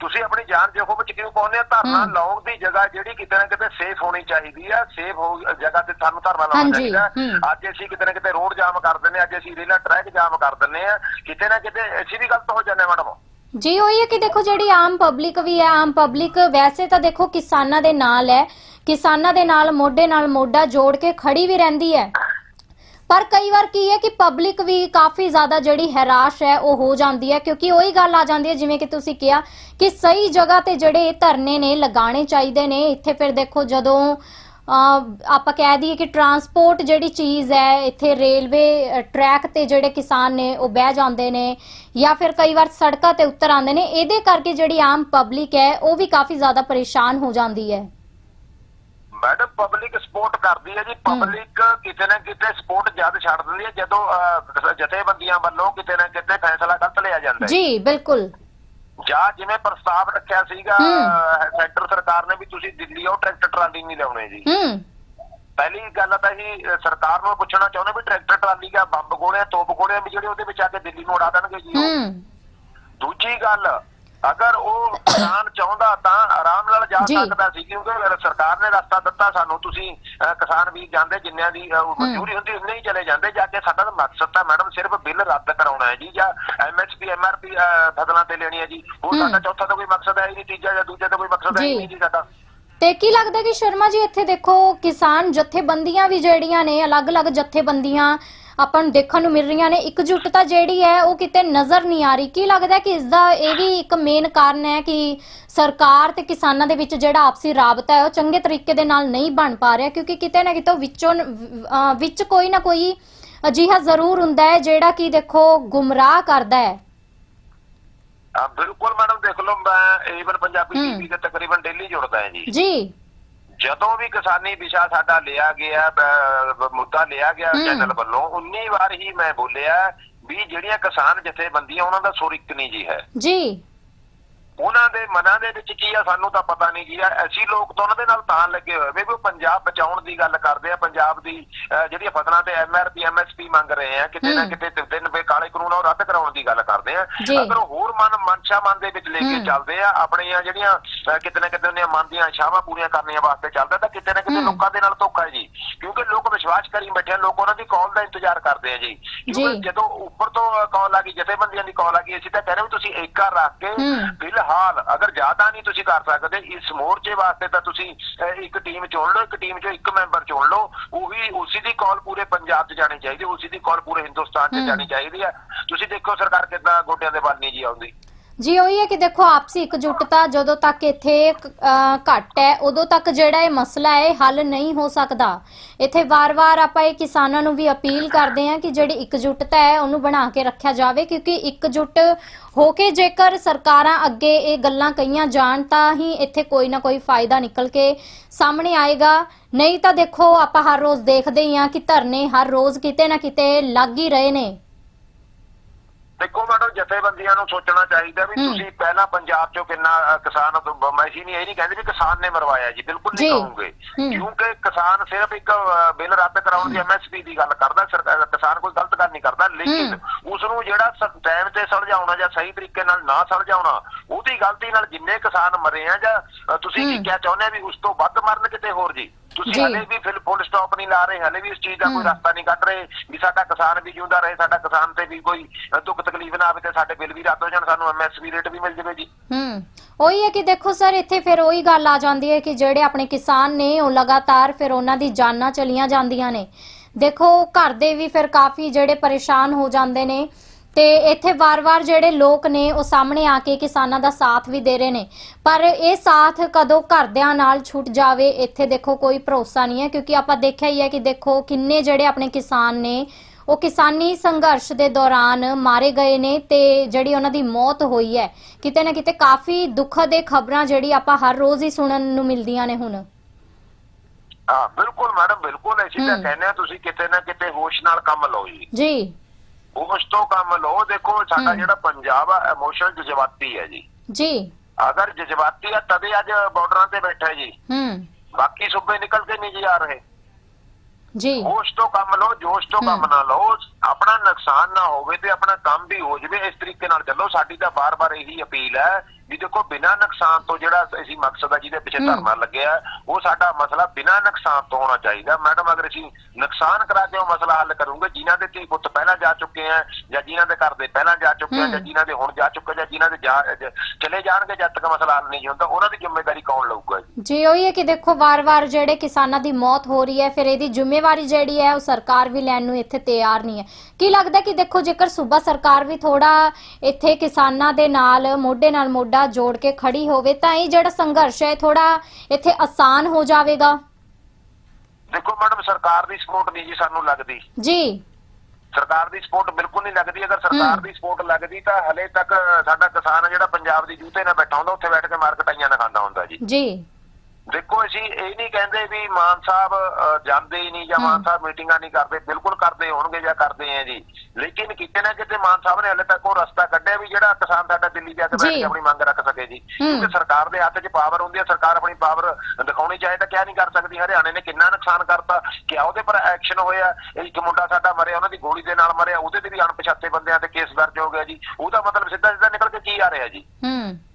ਤੁਸੀਂ ਆਪਣੀ ਜਾਨ ਜੋਖਮ ਵਿੱਚ ਕਿਉਂ ਪਾਉਂਦੇ ਹੋ? ਧਰਨਾ। ਲਾਉਣ ਦੀ ਜਗ੍ਹਾ ਜਿਹੜੀ ਕਿਤੇ ਨਾ ਕਿਤੇ ਸੇਫ ਹੋਣੀ ਚਾਹੀਦੀ ਹੈ ਸੇਫ ਹੋ ਜਗ੍ਹਾ ਤੇ ਸਾਨੂੰ ਧਰਨਾ ਲਾਉਣਾ ਚਾਹੀਦਾ। ਅੱਜ ਅਸੀਂ ਕਿਤੇ ਨਾ ਕਿਤੇ ਰੋਡ ਜਾਮ ਕਰ ਹਾਂ ਅੱਜ ਅਸੀਂ ਰੇਲਾਂ ਟਰੈਕ ਜਾਮ ਕਰ ਦਿੰਦੇ ਆ ਕਿਤੇ ਨਾ ਕਿਤੇ ਅਸੀਂ ਵੀ ਗਲਤ ਹੋ ਜਾਂਦੇ ਮੈਡਮ। ਜੀ ਉਹੀ ਹੈ ਕਿ ਦੇਖੋ ਜਿਹੜੀ ਆਮ ਪਬਲਿਕ ਵੀ ਹੈ ਆਮ ਪਬਲਿਕ ਵੈਸੇ ਤਾਂ ਦੇਖੋ ਕਿਸਾਨਾਂ ਦੇ ਨਾਲ ਹੈ। ਕਿਸਾਨਾਂ ਦੇ ਨਾਲ ਮੋਢੇ ਨਾਲ ਮੋਢਾ ਜੋੜ ਕੇ ਖੜੀ ਵੀ ਰਹਿੰਦੀ ਹੈ। ਪਰ ਕਈ ਵਾਰ ਕੀ ਹੈ ਕਿ ਪਬਲਿਕ ਵੀ ਕਾਫੀ ਜ਼ਿਆਦਾ ਜਿਹੜੀ ਹੈਰਾਸ਼ ਹੈ, ਉਹ ਹੋ ਜਾਂਦੀ ਹੈ, ਕਿਉਂਕਿ ਉਹੀ ਗੱਲ ਆ ਜਾਂਦੀ ਹੈ, ਜਿਵੇਂ ਕਿ ਤੁਸੀਂ ਕਿਹਾ ਕਿ ਸਹੀ ਜਗ੍ਹਾ ਤੇ ਜਿਹੜੇ ਧਰਨੇ ਨੇ, ਲਗਾਉਣੇ ਚਾਹੀਦੇ ਨੇ, ਇੱਥੇ ਫਿਰ ਦੇਖੋ ਜਦੋਂ ਆਪਾਂ ਕਹਿ ਦਈਏ ਕਿ ਟਰਾਂਸਪੋਰਟ ਜਿਹੜੀ ਚੀਜ਼ ਹੈ, ਇੱਥੇ ਰੇਲਵੇ ਟਰੈਕ ਤੇ ਜਿਹੜੇ ਕਿਸਾਨ ਨੇ, ਉਹ ਬਹਿ ਜਾਂਦੇ ਨੇ, ਜਾਂ ਫਿਰ ਕਈ ਵਾਰ ਸੜਕਾਂ ਤੇ ਉਤਰ ਆਉਂਦੇ ਨੇ, ਇਹਦੇ ਕਰਕੇ ਜਿਹੜੀ ਆਮ ਪਬਲਿਕ ਹੈ, ਉਹ ਵੀ ਕਾਫੀ ਜ਼ਿਆਦਾ ਪਰੇਸ਼ਾਨ ਹੋ ਜਾਂਦੀ ਹੈ। ਮੈਡਮ ਪਬਲਿਕ ਸਪੋਰਟ ਕਰਦੀ ਹੈ ਜੀ। ਪਬਲਿਕ ਕਿਤੇ ਨਾ ਕਿਤੇ ਸਪੋਰਟ ਜਦ ਛੱਡ ਦਿੰਦੀ ਹੈ ਜਦੋਂ ਜਥੇਬੰਦੀਆਂ ਵੱਲੋਂ ਕਿਤੇ ਨਾ ਕਿਤੇ ਫੈਸਲਾ ਗਲਤ ਲਿਆ ਜਾਂਦਾ ਹੈ। ਜੀ ਬਿਲਕੁਲ। ਜਾਂ ਜਿਵੇਂ ਪ੍ਰਸਤਾਵ ਰੱਖਿਆ ਸੀਗਾ ਸੈਂਟਰ ਸਰਕਾਰ ਨੇ ਵੀ ਤੁਸੀਂ ਦਿੱਲੀ ਆਓ ਟਰੈਕਟਰ ਟਰਾਲੀ ਨਹੀਂ ਲਿਆਉਣੇ ਜੀ। ਹੂੰ। ਪਹਿਲੀ ਗੱਲ ਤਾਂ ਅਹ, ਸਰਕਾਰ ਨੂੰ ਪੁੱਛਣਾ ਚਾਹੁੰਦੇ ਵੀ ਟਰੈਕਟਰ ਟਰਾਲੀ ਦਾ ਬੰਬ ਗੋਲੇ ਤੋਪ ਗੋਲੇ ਵੀ ਜਿਹੜੇ ਉਹਦੇ ਵਿੱਚ ਆ ਕੇ ਦਿੱਲੀ ਨੂੰ ਉਡਾ ਦੇਣਗੇ ਜੀ ਦੂਜੀ ਗੱਲ ਅਗਰ ਉਹ ਕਿਸਾਨ ਚਾਹੁੰਦਾ ਤਾਂ ਆਰਾਮ ਨਾਲ ਜਾ। ਸਕਦਾ ਸੀ ਕਿਉਂਕਿ ਸਰਕਾਰ ਨੇ ਰਸਤਾ ਦਿੱਤਾ ਸਾਨੂੰ ਤੁਸੀਂ ਕਿਸਾਨ ਵੀ ਜਾਂਦੇ ਜਿੰਨਿਆਂ ਦੀ ਮਨਜ਼ੂਰੀ ਹੁੰਦੀ ਉਨੇ ਹੀ ਚਲੇ ਜਾਂਦੇ ਜਾ ਕੇ ਸਾਡਾ ਤਾਂ ਮਕਸਦ ਤਾਂ ਮੈਡਮ ਸਿਰਫ ਬਿੱਲ ਰੱਦ ਕਰਾਉਣਾ ਹੈ ਜੀ ਜਾਂ ਐਮਐਸਪੀ ਐਮਆਰਪੀ ਫਸਲਾਂ ਤੇ ਲੈਣੀ ਹੈ ਜੀ ਹੋਰ। ਸਾਡਾ ਚੌਥਾ ਤਾਂ ਕੋਈ ਮਕਸਦ ਹੈ ਹੀ ਨਹੀਂ ਤੀਜਾ ਜਾਂ ਦੂਜਾ ਤਾਂ ਕੋਈ ਮਕਸਦ ਹੈ। ਨਹੀਂ ਜੀ ਸਾਡਾ ਤੇ ਕੀ ਲੱਗਦਾ ਕਿ ਸ਼ਰਮਾ ਜੀ ਇੱਥੇ ਦੇਖੋ ਕਿਸਾਨ ਜਥੇਬੰਦੀਆਂ ਵੀ ਜਿਹੜੀਆਂ ਨੇ ਅਲੱਗ-ਅਲੱਗ ਜਥੇਬੰਦੀਆਂ ਆਪਾਂ ਨੂੰ ਦੇਖਣ ਨੂੰ ਮਿਲ ਰਹੀਆਂ ਨੇ। ਇਕਜੁੱਟਤਾ ਜਿਹੜੀ ਹੈ ਉਹ ਕਿਤੇ ਨਜ਼ਰ ਨਹੀਂ ਆ ਰਹੀ। ਕੀ ਲੱਗਦਾ ਕਿ ਇਸ ਦਾ ਇਹ ਵੀ ਇੱਕ ਮੇਨ ਕਾਰਨ ਹੈ ਕਿ ਸਰਕਾਰ ਤੇ ਕਿਸਾਨਾਂ ਦੇ ਵਿੱਚ ਜਿਹੜਾ ਆਪਸੀ ਰਾਬਤਾ ਹੈ ਉਹ ਚੰਗੇ ਤਰੀਕੇ ਦੇ ਨਾਲ ਨਹੀਂ ਬਣ ਪਾ ਰਿਹਾ ਕਿਉਂਕਿ ਕਿਤੇ ਨਾ ਕਿਤੇ ਵਿੱਚੋਂ ਵਿੱਚ ਕੋਈ ਨਾ ਕੋਈ ਅਜਿਹਾ ਜ਼ਰੂਰ ਹੁੰਦਾ ਹੈ ਜਿਹੜਾ ਕਿ ਦੇਖੋ ਗੁੰਮਰਾਹ ਕਰਦਾ ਹੈ। ਬਿਲਕੁਲ ਮੈਡਮ ਦੇਖ ਲਓ ਮੈਂ ਈਵਨ ਪੰਜਾਬੀ। ਟੀਵੀ ਤੇ ਤਕਰੀਬਨ ਡੇਲੀ ਜੁੜਦਾ ਹਾਂ ਜੀ। ਜੀ। ਜਦੋਂ ਵੀ ਕਿਸਾਨੀ ਵਿਸ਼ਾ ਸਾਡਾ ਲਿਆ ਗਿਆ ਮੁੱਦਾ ਲਿਆ ਗਿਆ। ਚੈਨਲ ਵੱਲੋਂ 19 ਵਾਰ ਹੀ ਮੈਂ ਬੋਲਿਆ ਵੀ ਜਿਹੜੀਆਂ ਕਿਸਾਨ ਜਥੇਬੰਦੀਆਂ ਉਹਨਾਂ ਦਾ ਸੁਰ ਇੱਕ ਨਹੀਂ ਜੀ ਹੈ ਜੀ ਉਹਨਾਂ ਦੇ ਮਨਾਂ ਦੇ ਵਿੱਚ ਕੀ ਆ ਸਾਨੂੰ ਤਾਂ ਪਤਾ ਨਹੀਂ ਜੀ ਆ ਅਸੀਂ ਲੋਕ ਤਾਂ ਉਹਨਾਂ ਦੇ ਨਾਲ ਤਾਂ ਲੱਗੇ ਹੋਏ ਵੀ ਉਹ ਪੰਜਾਬ ਬਚਾਉਣ ਦੀ ਗੱਲ ਕਰਦੇ ਆ ਪੰਜਾਬ ਦੀ ਜਿਹੜੀਆਂ ਫਸਲਾਂ ਤੇ ਐਮਆਰਪੀ ਐਮਐਸਪੀ ਮੰਗ ਰਹੇ ਆ ਕਿਤੇ ਨਾ। ਕਿਤੇ ਤਿੰਨ ਵੇ ਕਾਲੇ ਕਾਨੂੰਨ ਉਹ ਰੱਦ ਕਰਾਉਣ ਦੀ ਗੱਲ ਕਰਦੇ ਆ। ਅਗਰ ਉਹ ਹੋਰ ਮਨ ਮਨਸ਼ਾ ਮਨ ਦੇ ਵਿੱਚ ਲੈ ਕੇ। ਚੱਲਦੇ ਆ ਆਪਣੀਆਂ ਜਿਹੜੀਆਂ ਕਿਤੇ ਨਾ ਕਿਤੇ ਉਹਨੀਆਂ ਮਨ ਦੀਆਂ ਇਛਾਵਾਂ ਪੂਰੀਆਂ ਕਰਨੀਆਂ ਵਾਸਤੇ ਚੱਲਦਾ ਤਾਂ ਕਿਤੇ ਨਾ ਕਿਤੇ। ਲੋਕਾਂ ਦੇ ਨਾਲ ਧੋਖਾ ਹੈ ਜੀ ਕਿਉਂਕਿ ਲੋਕ ਵਿਸ਼ਵਾਸ ਕਰੀ ਬੈਠੇ ਆ ਲੋਕ ਉਹਨਾਂ ਦੀ ਕਾਲ ਦਾ ਇੰਤਜ਼ਾਰ ਕਰਦੇ ਆ ਜੀ ਕਿਉਂਕਿ। ਜਦੋਂ ਉੱਪਰ ਤੋਂ ਕਾਲ ਆ ਗਈ ਜਥੇਬੰਦੀਆਂ ਦੀ ਕਾਲ ਆ ਗਈ ਅਸੀਂ ਤਾਂ ਕਹਿ ਰਹੇ ਵੀ ਤੁਸੀਂ ਏਕਾ ਰੱਖ ਕੇ ਹੂੰ। ਫਿਲਹਾਲ ਅਗਰ ਜ਼ਿਆਦਾ ਨਹੀਂ ਤੁਸੀਂ ਕਰ ਸਕਦੇ ਇਸ ਮੋਰਚੇ ਵਾਸਤੇ ਤਾਂ ਤੁਸੀਂ ਇੱਕ ਟੀਮ ਚੁਣ ਲਓ ਇੱਕ ਟੀਮ ਚੋਂ ਇੱਕ ਮੈਂਬਰ ਚੁਣ ਲਓ ਉਹ ਵੀ ਉਸੇ ਦੀ ਕਾਲ ਪੂਰੇ ਪੰਜਾਬ 'ਚ ਜਾਣੀ ਚਾਹੀਦੀ ਉਸੇ ਦੀ ਕਾਲ ਪੂਰੇ ਹਿੰਦੁਸਤਾਨ 'ਚ। ਜਾਣੀ ਚਾਹੀਦੀ ਹੈ ਤੁਸੀਂ ਦੇਖੋ ਸਰਕਾਰ ਕਿੱਦਾਂ ਗੋਡਿਆਂ ਦੇ ਵੱਲ ਨਹੀਂ ਜੀ ਆਉਂਦੀ ਜੀ ਉਹੀ ਹੈ ਕਿ ਦੇਖੋ ਆਪਸੀ ਇਕਜੁੱਟਤਾ ਜਦੋਂ ਤੱਕ ਇੱਥੇ ਅਹ, ਘੱਟ ਹੈ ਉਦੋਂ ਤੱਕ ਜਿਹੜਾ ਇਹ ਮਸਲਾ ਹੈ ਇਹ ਹੱਲ ਨਹੀਂ ਹੋ ਸਕਦਾ। ਇੱਥੇ ਵਾਰ-ਵਾਰ ਆਪਾਂ ਇਹ ਕਿਸਾਨਾਂ ਨੂੰ ਵੀ ਅਪੀਲ ਕਰਦੇ ਹਾਂ ਕਿ ਜਿਹੜੀ ਇਕਜੁੱਟਤਾ ਹੈ ਉਹਨੂੰ ਬਣਾ ਕੇ ਰੱਖਿਆ ਜਾਵੇ ਕਿਉਂਕਿ ਇਕਜੁੱਟ ਹੋ ਕੇ ਜੇਕਰ ਸਰਕਾਰਾਂ ਅੱਗੇ ਇਹ ਗੱਲਾਂ ਕਹੀਆਂ ਜਾਣ ਤਾਂ ਹੀ ਇੱਥੇ ਕੋਈ ਨਾ ਕੋਈ ਫਾਇਦਾ ਨਿਕਲ ਕੇ ਸਾਹਮਣੇ ਆਏਗਾ। ਨਹੀਂ ਤਾਂ ਦੇਖੋ ਆਪਾਂ ਹਰ ਰੋਜ਼ ਦੇਖਦੇ ਹੀ ਹਾਂ ਕਿ ਧਰਨੇ ਹਰ ਰੋਜ਼ ਕਿਤੇ ਨਾ ਕਿਤੇ ਲੱਗ ਹੀ ਰਹੇ ਨੇ। ਦੇਖੋ ਮੈਡਮ ਜਥੇਬੰਦੀਆਂ ਨੂੰ ਸੋਚਣਾ ਚਾਹੀਦਾ ਵੀ। ਤੁਸੀਂ ਪਹਿਲਾਂ ਪੰਜਾਬ 'ਚੋਂ ਕਿੰਨਾ ਕਿਸਾਨ ਮੈਂ ਸੀ ਨਹੀਂ ਇਹ ਨਹੀਂ ਕਹਿੰਦੇ ਵੀ ਕਿਸਾਨ ਨੇ ਮਰਵਾਇਆ ਜੀ ਬਿਲਕੁਲ ਨਹੀਂ। ਕਹੂੰਗੇ। ਕਿਉਂਕਿ ਕਿਸਾਨ ਸਿਰਫ ਇੱਕ ਬਿੱਲ ਰੱਦ ਕਰਾਉਣ ਦੀ ਐਮਐਸਪੀ ਦੀ ਗੱਲ ਕਰਦਾ ਸਰਕਾਰ ਕਿਸਾਨ ਕੋਈ ਗਲਤ ਗੱਲ ਨਹੀਂ ਕਰਦਾ ਲੇਕਿਨ ਉਸ ਨੂੰ ਜਿਹੜਾ ਟਾਈਮ ਤੇ ਸਮਝਾਉਣਾ ਜਾਂ ਸਹੀ ਤਰੀਕੇ ਨਾਲ ਨਾ ਸਮਝਾਉਣਾ ਉਹਦੀ ਗਲਤੀ ਨਾਲ ਜਿੰਨੇ ਕਿਸਾਨ ਮਰੇ ਆ ਜਾਂ ਤੁਸੀਂ ਕੀ। ਕਹਿ ਚਾਹੁੰਦੇ ਆ ਵੀ ਉਸ ਤੋਂ ਵੱਧ ਮਰਨ ਕਿਤੇ ਹੋਰ ਜੀ ਤੁਸੀਂ। ਹਲੇ ਵੀ ਫਿਲ ਫੁੱਲ ਸਟਾਪ ਨਹੀਂ ਲਾ ਰਹੇ ਹਲੇ ਵੀ ਇਸ ਚੀਜ਼ ਦਾ ਕੋਈ। ਰਸਤਾ ਨਹੀਂ ਕੱਢ ਰਹੇ ਵੀ ਸਾਡਾ ਕਿਸਾਨ ਵੀ ਜਿਉਂਦਾ ਰਹੇ ਸਾਡਾ ਕਿਸਾਨ ਤੇ ਵੀ ਕੋਈ ਦੁੱਖ ਤਕਲੀਫ ਨਾ ਆਵੇ ਤੇ ਸਾਡੇ ਬਿੱਲ ਵੀ ਰੱਦ ਹੋ ਜਾਣ ਸਾਨੂੰ ਐਮਐਸਪੀ ਰੇਟ ਵੀ ਮਿਲ ਜਾਵੇ ਜੀ ਹੂੰ ਉਹੀ ਹੈ ਕਿ ਦੇਖੋ ਸਰ ਇੱਥੇ ਫਿਰ ਉਹੀ ਗੱਲ ਆ ਜਾਂਦੀ ਹੈ ਕਿ ਜਿਹੜੇ ਆਪਣੇ ਕਿਸਾਨ ਨੇ ਉਹ ਲਗਾਤਾਰ ਫਿਰ ਉਹਨਾਂ ਦੀ ਜਾਨਾਂ ਚਲੀਆਂ ਜਾਂਦੀਆਂ ਨੇ ਦੇਖੋ ਘਰ ਦੇ ਵੀ ਫਿਰ ਕਾਫੀ ਜਿਹੜੇ ਪਰੇਸ਼ਾਨ ਹੋ ਜਾਂਦੇ ਨੇ ਤੇ ਇੱਥੇ ਵਾਰ-ਵਾਰ ਜਿਹੜੇ ਲੋਕ ਨੇ ਉਹ ਸਾਹਮਣੇ ਆ ਕੇ ਕਿਸਾਨਾਂ ਦਾ ਸਾਥ ਵੀ ਦੇ ਰਹੇ ਨੇ। ਪਰ ਇਹ ਸਾਥ ਕਦੋਂ ਘਰਦਿਆਂ ਨਾਲ ਛੁੱਟ ਜਾਵੇ ਇੱਥੇ ਦੇਖੋ ਕੋਈ ਭਰੋਸਾ ਨਹੀਂ ਹੈ ਕਿਉਂਕਿ ਆਪਾਂ ਦੇਖਿਆ ਹੀ ਹੈ ਕਿ ਦੇਖੋ ਕਿੰਨੇ ਜਿਹੜੇ ਆਪਣੇ ਕਿਸਾਨ ਨੇ ਉਹ ਕਿਸਾਨੀ ਸੰਘਰਸ਼ ਦੇ ਦੌਰਾਨ ਮਾਰੇ ਗਏ ਨੇ ਤੇ ਜਿਹੜੀ ਉਹਨਾਂ ਦੀ ਮੌਤ ਹੋਈ ਹੈ ਕਿਤੇ ਨਾ ਕਿਤੇ ਕਾਫੀ ਦੁਖਦ ਦੇ ਖਬਰਾਂ ਜਿਹੜੀ ਆਪਾਂ ਹਰ ਰੋਜ਼ ਹੀ ਸੁਣਨ ਨੂੰ ਮਿਲਦੀਆਂ ਨੇ ਹੁਣ। ਹਾਂ ਬਿਲਕੁਲ ਮੈਡਮ ਬਿਲਕੁਲ ਅਸੀਂ ਤਾਂ। ਕਹਿੰਦੇ ਆ ਤੁਸੀਂ ਕਿਤੇ ਨਾ ਕਿਤੇ ਹੋਸ਼ ਨਾਲ ਕੰਮ ਲਓ ਜੀ। ਜੀ। ਹੋਸ਼ ਤੋਂ ਕੰਮ ਲਓ ਦੇਖੋ ਸਾਡਾ। ਜਿਹੜਾ ਪੰਜਾਬ ਆ ਇਮੋਸ਼ਨਲ ਜਜ਼ਬਾਤੀ ਹੈ ਜੀ। ਜੀ। ਅਗਰ ਜਜ਼ਬਾਤੀ ਆ ਤਦੇ ਅੱਜ ਬਾਰਡਰਾਂ ਤੇ ਬੈਠਾ ਜੀ। ਹੂੰ ਬਾਕੀ ਸੂਬੇ ਨਿਕਲ ਕੇ ਨਹੀਂ ਜੀ ਆ ਰਹੇ। ਜੀ। ਹੋਸ਼ ਤੋਂ ਕੰਮ ਲਓ ਜੋਸ਼ ਤੋਂ ਕੰਮ। ਨਾ ਲਓ ਆਪਣਾ ਨੁਕਸਾਨ ਨਾ ਹੋਵੇ ਤੇ ਆਪਣਾ ਕੰਮ ਵੀ ਹੋ ਜਾਵੇ ਇਸ ਤਰੀਕੇ ਨਾਲ ਚੱਲੋ। ਸਾਡੀ ਤਾਂ ਬਾਰ-ਬਾਰ ਇਹੀ ਅਪੀਲ ਹੈ ਵੀ ਦੇਖੋ ਬਿਨਾਂ ਨੁਕਸਾਨ ਤੋਂ ਜਿਹੜਾ ਅਸੀਂ ਮਕਸਦ ਆ ਜਿਹਦੇ ਪਿੱਛੇ। ਧਰਨਾ ਲੱਗਿਆ ਉਹ ਸਾਡਾ ਮਸਲਾ ਬਿਨਾਂ ਨੁਕਸਾਨ ਤੋਂ ਹੋਣਾ ਚਾਹੀਦਾ ਮੈਡਮ ਅਗਰ ਅਸੀਂ ਨੁਕਸਾਨ ਕਰਾ ਕੇ ਉਹ ਮਸਲਾ ਹੱਲ ਕਰੂਗੇ ਜਿਨ੍ਹਾਂ ਦੇ ਧੀ ਪੁੱਤ ਪਹਿਲਾਂ ਜਾ ਚੁੱਕੇ ਆ ਜਾਂ ਜਿਨ੍ਹਾਂ ਦੇ ਘਰ ਦੇ ਪਹਿਲਾਂ ਜਾ ਚੁੱਕੇ ਆ। ਜਾਂ ਜਿਨ੍ਹਾਂ ਦੇ ਹੁਣ ਜਾ ਚੁੱਕੇ ਜਾਂ ਜਿਨ੍ਹਾਂ ਦੇ ਚਲੇ ਜਾਣਗੇ ਜਦ ਤੱਕ ਮਸਲਾ ਹੱਲ ਨਹੀਂ ਹੁੰਦਾ ਉਹਨਾਂ ਦੀ ਜ਼ਿੰਮੇਵਾਰੀ ਕੌਣ ਲਊਗਾ ਜੀ ਜੀ ਉਹੀ ਹੈ ਕਿ ਦੇਖੋ ਵਾਰ-ਵਾਰ ਜਿਹੜੇ ਕਿਸਾਨਾਂ ਦੀ ਮੌਤ ਹੋ ਰਹੀ ਹੈ ਫਿਰ ਇਹਦੀ ਜ਼ਿੰਮੇਵਾਰੀ ਜਿਹੜੀ ਹੈ ਉਹ ਸਰਕਾਰ ਵੀ ਲੈਣ ਨੂੰ ਇੱਥੇ ਤਿਆਰ ਨਹੀਂ ਹੈ ਕੀ ਲੱਗਦਾ ਕਿ ਦੇਖੋ ਜੇਕਰ ਸੂਬਾ ਸਰਕਾਰ ਵੀ ਥੋੜਾ ਇੱਥੇ ਕਿਸਾਨਾਂ ਦੇ ਨਾਲ ਮੋਢੇ ਨਾਲ ਮੋਢਾ ਜੋੜ ਕੇ ਖੜੀ ਹੋਵੇ ਤਾਂ ਇਹ ਜਿਹੜਾ ਸੰਘਰਸ਼ ਹੈ ਥੋੜਾ ਇੱਥੇ ਆਸਾਨ ਹੋ ਜਾਵੇਗਾ। ਦੇਖੋ ਮੈਡਮ ਸਰਕਾਰ ਦੀ ਸਪੋਰਟ ਨਹੀਂ ਜੀ ਸਾਨੂੰ ਲੱਗਦੀ। ਜੀ। ਸਰਕਾਰ ਦੀ ਸਪੋਰਟ ਬਿਲਕੁਲ ਨਹੀਂ ਲੱਗਦੀ। ਅਗਰ ਸਰਕਾਰ। ਦੀ ਸਪੋਰਟ ਲੱਗਦੀ ਤਾਂ ਹਲੇ ਤੱਕ ਸਾਡਾ ਕਿਸਾਨ ਜਿਹੜਾ ਪੰਜਾਬ ਦੀ ਜੂਤੇ ਨਾਲ ਬੈਠਾ ਹੁੰਦਾ ਉੱਥੇ ਬੈਠ ਕੇ ਮਾਰ ਕਟਾਈਆਂ ਨਾ ਖਾਂਦਾ ਹੁੰਦਾ ਜੀ। ਜੀ। ਦੇਖੋ ਅਸੀਂ ਇਹ ਨਹੀਂ ਕਹਿੰਦੇ ਵੀ ਮਾਨ ਸਾਹਿਬ ਜਾਂਦੇ ਹੀ ਨਹੀਂ ਜਾਂ ਮਾਨ। ਸਾਹਿਬ ਮੀਟਿੰਗਾਂ ਨਹੀਂ ਕਰਦੇ। ਬਿਲਕੁਲ ਕਰਦੇ ਹੋਣਗੇ ਜਾਂ ਕਰਦੇ ਆ ਜੀ। ਲੇਕਿਨ ਕਿਤੇ ਨਾ ਕਿਤੇ ਮਾਨ ਸਾਹਿਬ ਨੇ ਹਲੇ ਤੱਕ ਉਹ ਰਸਤਾ ਕੱਢਿਆ ਵੀ ਜਿਹੜਾ ਕਿਸਾਨ ਸਾਡਾ ਦਿੱਲੀ ਜਾ ਕੇ ਬੈਠ। ਕੇ ਆਪਣੀ ਮੰਗ ਰੱਖ ਸਕੇ ਜੀ। ਕਿਉਂਕਿ ਸਰਕਾਰ ਦੇ ਹੱਥ 'ਚ ਪਾਵਰ ਹੁੰਦੀ ਹੈ ਸਰਕਾਰ ਆਪਣੀ ਪਾਵਰ ਦਿਖਾਉਣੀ ਚਾਹੇ ਤਾਂ ਕਿਆ ਨਹੀਂ ਕਰ ਸਕਦੀ। ਹਰਿਆਣੇ ਨੇ ਕਿੰਨਾ ਨੁਕਸਾਨ ਕਰਤਾ ਕਿਆ ਉਹਦੇ ਪਰ ਐਕਸ਼ਨ ਹੋਇਆ। ਇੱਕ ਮੁੰਡਾ ਸਾਡਾ ਮਰਿਆ ਉਹਨਾਂ ਦੀ ਗੋਲੀ ਦੇ ਨਾਲ ਮਰਿਆ। ਉਹਦੇ ਤੇ ਵੀ ਅਣਪਛਾਤੇ ਬੰਦਿਆਂ ਤੇ ਕੇਸ ਦਰਜ ਹੋ ਗਿਆ ਜੀ। ਉਹਦਾ ਮਤਲਬ ਸਿੱਧਾ ਸਿੱਧਾ ਨਿਕਲ ਕੇ ਕੀ ਆ ਰਿਹਾ ਜੀ? ਹੂੰ।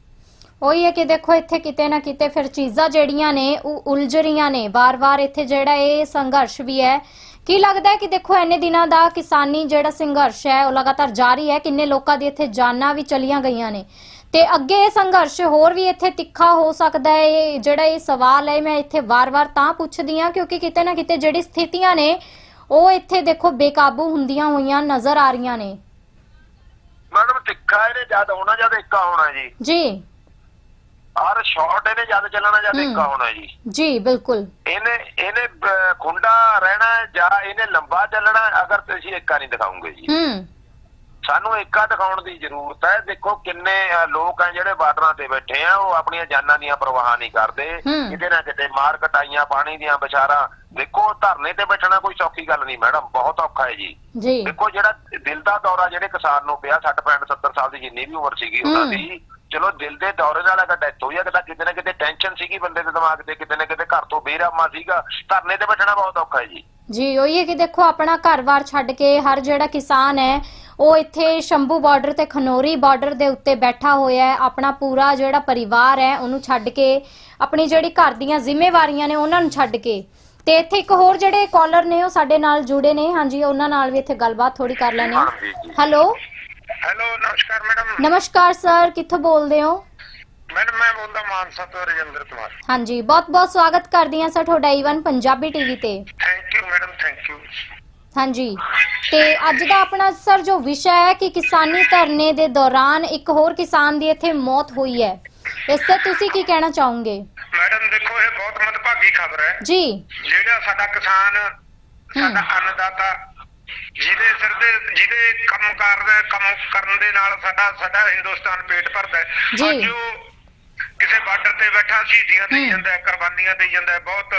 ਉਹੀ ਹੈ ਕਿ ਦੇਖੋ ਇੱਥੇ ਕਿਤੇ ਨਾ ਕਿਤੇ ਫਿਰ ਚੀਜ਼ਾਂ ਜਿਹੜੀਆਂ ਨੇ ਉਹ ਉਲਝ ਰਹੀਆਂ ਨੇ। ਵਾਰ-ਵਾਰ ਇੱਥੇ ਜਿਹੜਾ ਇਹ ਸੰਘਰਸ਼ ਵੀ ਹੈ ਕੀ ਲੱਗਦਾ ਹੈ ਕਿ ਦੇਖੋ ਇੰਨੇ ਦਿਨਾਂ ਦਾ ਕਿਸਾਨੀ ਜਿਹੜਾ ਸੰਘਰਸ਼ ਹੈ ਉਹ ਲਗਾਤਾਰ ਜਾਰੀ ਹੈ ਕਿੰਨੇ ਲੋਕਾਂ ਦੀ ਇੱਥੇ ਜਾਨਾਂ ਵੀ ਚਲੀਆਂ ਗਈਆਂ ਨੇ। ਤੇ ਅੱਗੇ ਇਹ ਸੰਘਰਸ਼ ਹੋਰ ਵੀ ਇੱਥੇ ਤਿੱਖਾ ਹੋ ਸਕਦਾ ਹੈ ਇਹ ਜਿਹੜਾ ਇਹ ਸਵਾਲ ਹੈ ਮੈਂ ਇੱਥੇ ਵਾਰ-ਵਾਰ ਤਾਂ ਪੁੱਛਦੀ ਹਾਂ ਕਿਉਂਕਿ ਕਿਤੇ ਨਾ ਕਿਤੇ ਜਿਹੜੀ ਸਥਿਤੀਆਂ ਨੇ ਉਹ ਇੱਥੇ ਦੇਖੋ ਬੇਕਾਬੂ ਹੁੰਦੀਆਂ ਹੋਈਆਂ ਨਜ਼ਰ ਆ ਰਹੀਆਂ ਨੇ। ਮੈਡਮ ਤਿੱਖਾ ਇਹਨੇ ਜਦ ਹੋਣਾ ਜਦ ਇੱਕਾ ਹੋਣਾ ਜੀ। ਜੀ। ਔਰ ਸ਼ਾਰਟ ਇਹਨੇ ਜਦ ਚੱਲਣਾ ਹੂੰ। ਇੱਕਾ ਹੋਣਾ ਜੀ। ਜੀ ਬਿਲਕੁਲ। ਇਹਨੇ ਇਹਨੇ ਖੁੰਡਾ ਰਹਿਣਾ ਜਾਂ ਇਹਨੇ ਲੰਬਾ ਚੱਲਣਾ ਅਗਰ ਤੁਸੀਂ ਇੱਕਾ ਨਹੀਂ ਦਿਖਾਉਂਗੇ ਜੀ। ਹੂੰ। ਸਾਨੂੰ ਇੱਕਾ ਦਿਖਾਉਣ ਦੀ ਜ਼ਰੂਰਤ ਹੈ। ਦੇਖੋ ਕਿੰਨੇ ਲੋਕ ਆ ਜਿਹੜੇ ਬਾਰਡਰਾਂ ਤੇ ਬੈਠੇ ਆ ਉਹ ਆਪਣੀਆਂ ਜਾਨਾਂ ਦੀਆਂ ਪਰਵਾਹ ਨਹੀਂ ਕਰਦੇ। ਕਿਤੇ ਨਾ ਕਿਤੇ ਮਾਰ ਕਟਾਈਆਂ ਪਾਣੀ ਦੀਆਂ ਵਿਚਾਰਾ। ਦੇਖੋ ਧਰਨੇ ਤੇ ਬੈਠਣਾ ਕੋਈ ਸੌਖੀ ਗੱਲ ਨਹੀਂ ਮੈਡਮ ਬਹੁਤ ਔਖਾ ਹੈ ਜੀ। ਜੀ। ਦੇਖੋ ਜਿਹੜਾ ਦਿਲ ਦਾ ਦੌਰਾ ਜਿਹੜੇ ਕਿਸਾਨ ਨੂੰ ਪਿਆ 60 65 70 ਸਾਲ ਦੀ ਜਿੰਨੀ ਵੀ ਉਮਰ ਸੀਗੀ ਉਹਨਾਂ। ਦੀ ਚਲੋ ਦਿਲ ਦੇ ਦੌਰੇ ਨਾਲ ਅਗਰ ਡੈਥ ਹੋਈ ਹੈ ਤਾਂ ਕਿਤੇ ਨਾ ਕਿਤੇ ਟੈਨਸ਼ਨ ਸੀਗੀ ਬੰਦੇ ਦੇ ਦਿਮਾਗ ਤੇ ਕਿਤੇ ਨਾ ਕਿਤੇ ਘਰ ਤੋਂ ਬੇਰਾਮਾ ਸੀਗਾ ਧਰਨੇ ਤੇ ਬੈਠਣਾ ਬਹੁਤ ਔਖਾ ਹੈ ਜੀ। ਜੀ ਉਹੀ ਹੈ ਕਿ ਦੇਖੋ ਆਪਣਾ ਘਰ-ਬਾਰ ਛੱਡ ਕੇ ਹਰ ਜਿਹੜਾ ਕਿਸਾਨ ਹੈ ਉਹ ਇੱਥੇ ਸ਼ੰਭੂ ਬਾਰਡਰ ਤੇ ਖਨੋਰੀ ਬਾਰਡਰ ਦੇ ਉੱਤੇ ਬੈਠਾ ਹੋਇਆ ਹੈ ਆਪਣਾ ਪੂਰਾ ਜਿਹੜਾ ਪਰਿਵਾਰ ਹੈ ਉਹਨੂੰ ਛੱਡ ਕੇ ਆਪਣੀ ਜਿਹੜੀ ਘਰ ਦੀਆਂ ਜ਼ਿੰਮੇਵਾਰੀਆਂ ਨੇ ਉਹਨਾਂ ਨੂੰ ਛੱਡ ਕੇ। ਤੇ ਇੱਥੇ ਇੱਕ ਹੋਰ ਜਿਹੜੇ ਕਾਲਰ ਨੇ ਉਹ ਸਾਡੇ ਨਾਲ ਜੁੜੇ ਨੇ। ਹਾਂਜੀ ਉਹਨਾਂ ਨਾਲ ਵੀ ਇੱਥੇ ਗੱਲਬਾਤ ਥੋੜੀ ਕਰ ਲੈਣੇ। ਹੈਲੋ ਹੈਲੋ ਨਮਸਕਾਰ ਮੈਡਮ ਨਮਸਕਾਰ ਸਰ ਕਿੱਥੋਂ ਬੋਲਦੇ ਹੋ? ਮੈਡਮ ਮੈਂ ਬੋਲਦਾ ਮਾਨਸਾ ਤੋਂ ਰਜਿੰਦਰ ਕੁਮਾਰ। ਹਾਂਜੀ ਬਹੁਤ-ਬਹੁਤ ਸਵਾਗਤ ਕਰਦੀ ਹਾਂ ਸਰ ਤੁਹਾਡਾ ਈਵਨ ਪੰਜਾਬੀ ਟੀਵੀ ਤੇ। Thank you madam thank you ਹਾਂਜੀ ਤੇ ਅੱਜ ਦਾ ਆਪਣਾ ਸਰ ਜੋ ਵਿਸ਼ਾ ਹੈ ਕਿ ਕਿਸਾਨੀ ਧਰਨੇ ਦੇ ਦੌਰਾਨ ਇੱਕ ਹੋਰ ਕਿਸਾਨ ਦੀ ਇੱਥੇ ਮੌਤ ਹੋਈ ਹੈ। ਇਸ ਤੇ ਤੁਸੀਂ ਕੀ ਕਹਿਣਾ ਚਾਹੋਗੇ? ਮੈਡਮ ਦੇਖੋ ਇਹ ਬਹੁਤ ਮਦਭਾਗੀ ਖਬਰ ਹੈ। ਜੀ। ਜਿਹੜਾ ਸਾਡਾ ਕਿਸਾਨ ਸਾਡਾ ਅੰਨਦਾਤਾ ਜਿਹਦੇ ਸਿਰ ਤੇ ਜਿਹਦੇ ਕੰਮ ਕਰਦਾ ਕੰਮ ਕਰਨ ਦੇ ਨਾਲ ਸਾਡਾ ਸਾਡਾ ਹਿੰਦੁਸਤਾਨ ਪੇਟ ਭਰਦਾ ਹੈ। ਅੱਜ ਉਹ ਕਿਸੇ ਬਾਰਡਰ ਤੇ ਬੈਠਾ ਸ਼ਹੀਦੀਆਂ ਹੂੰ। ਜਾਂਦਾ ਕੁਰਬਾਨੀਆਂ ਦੇਈ ਜਾਂਦਾ ਬਹੁਤ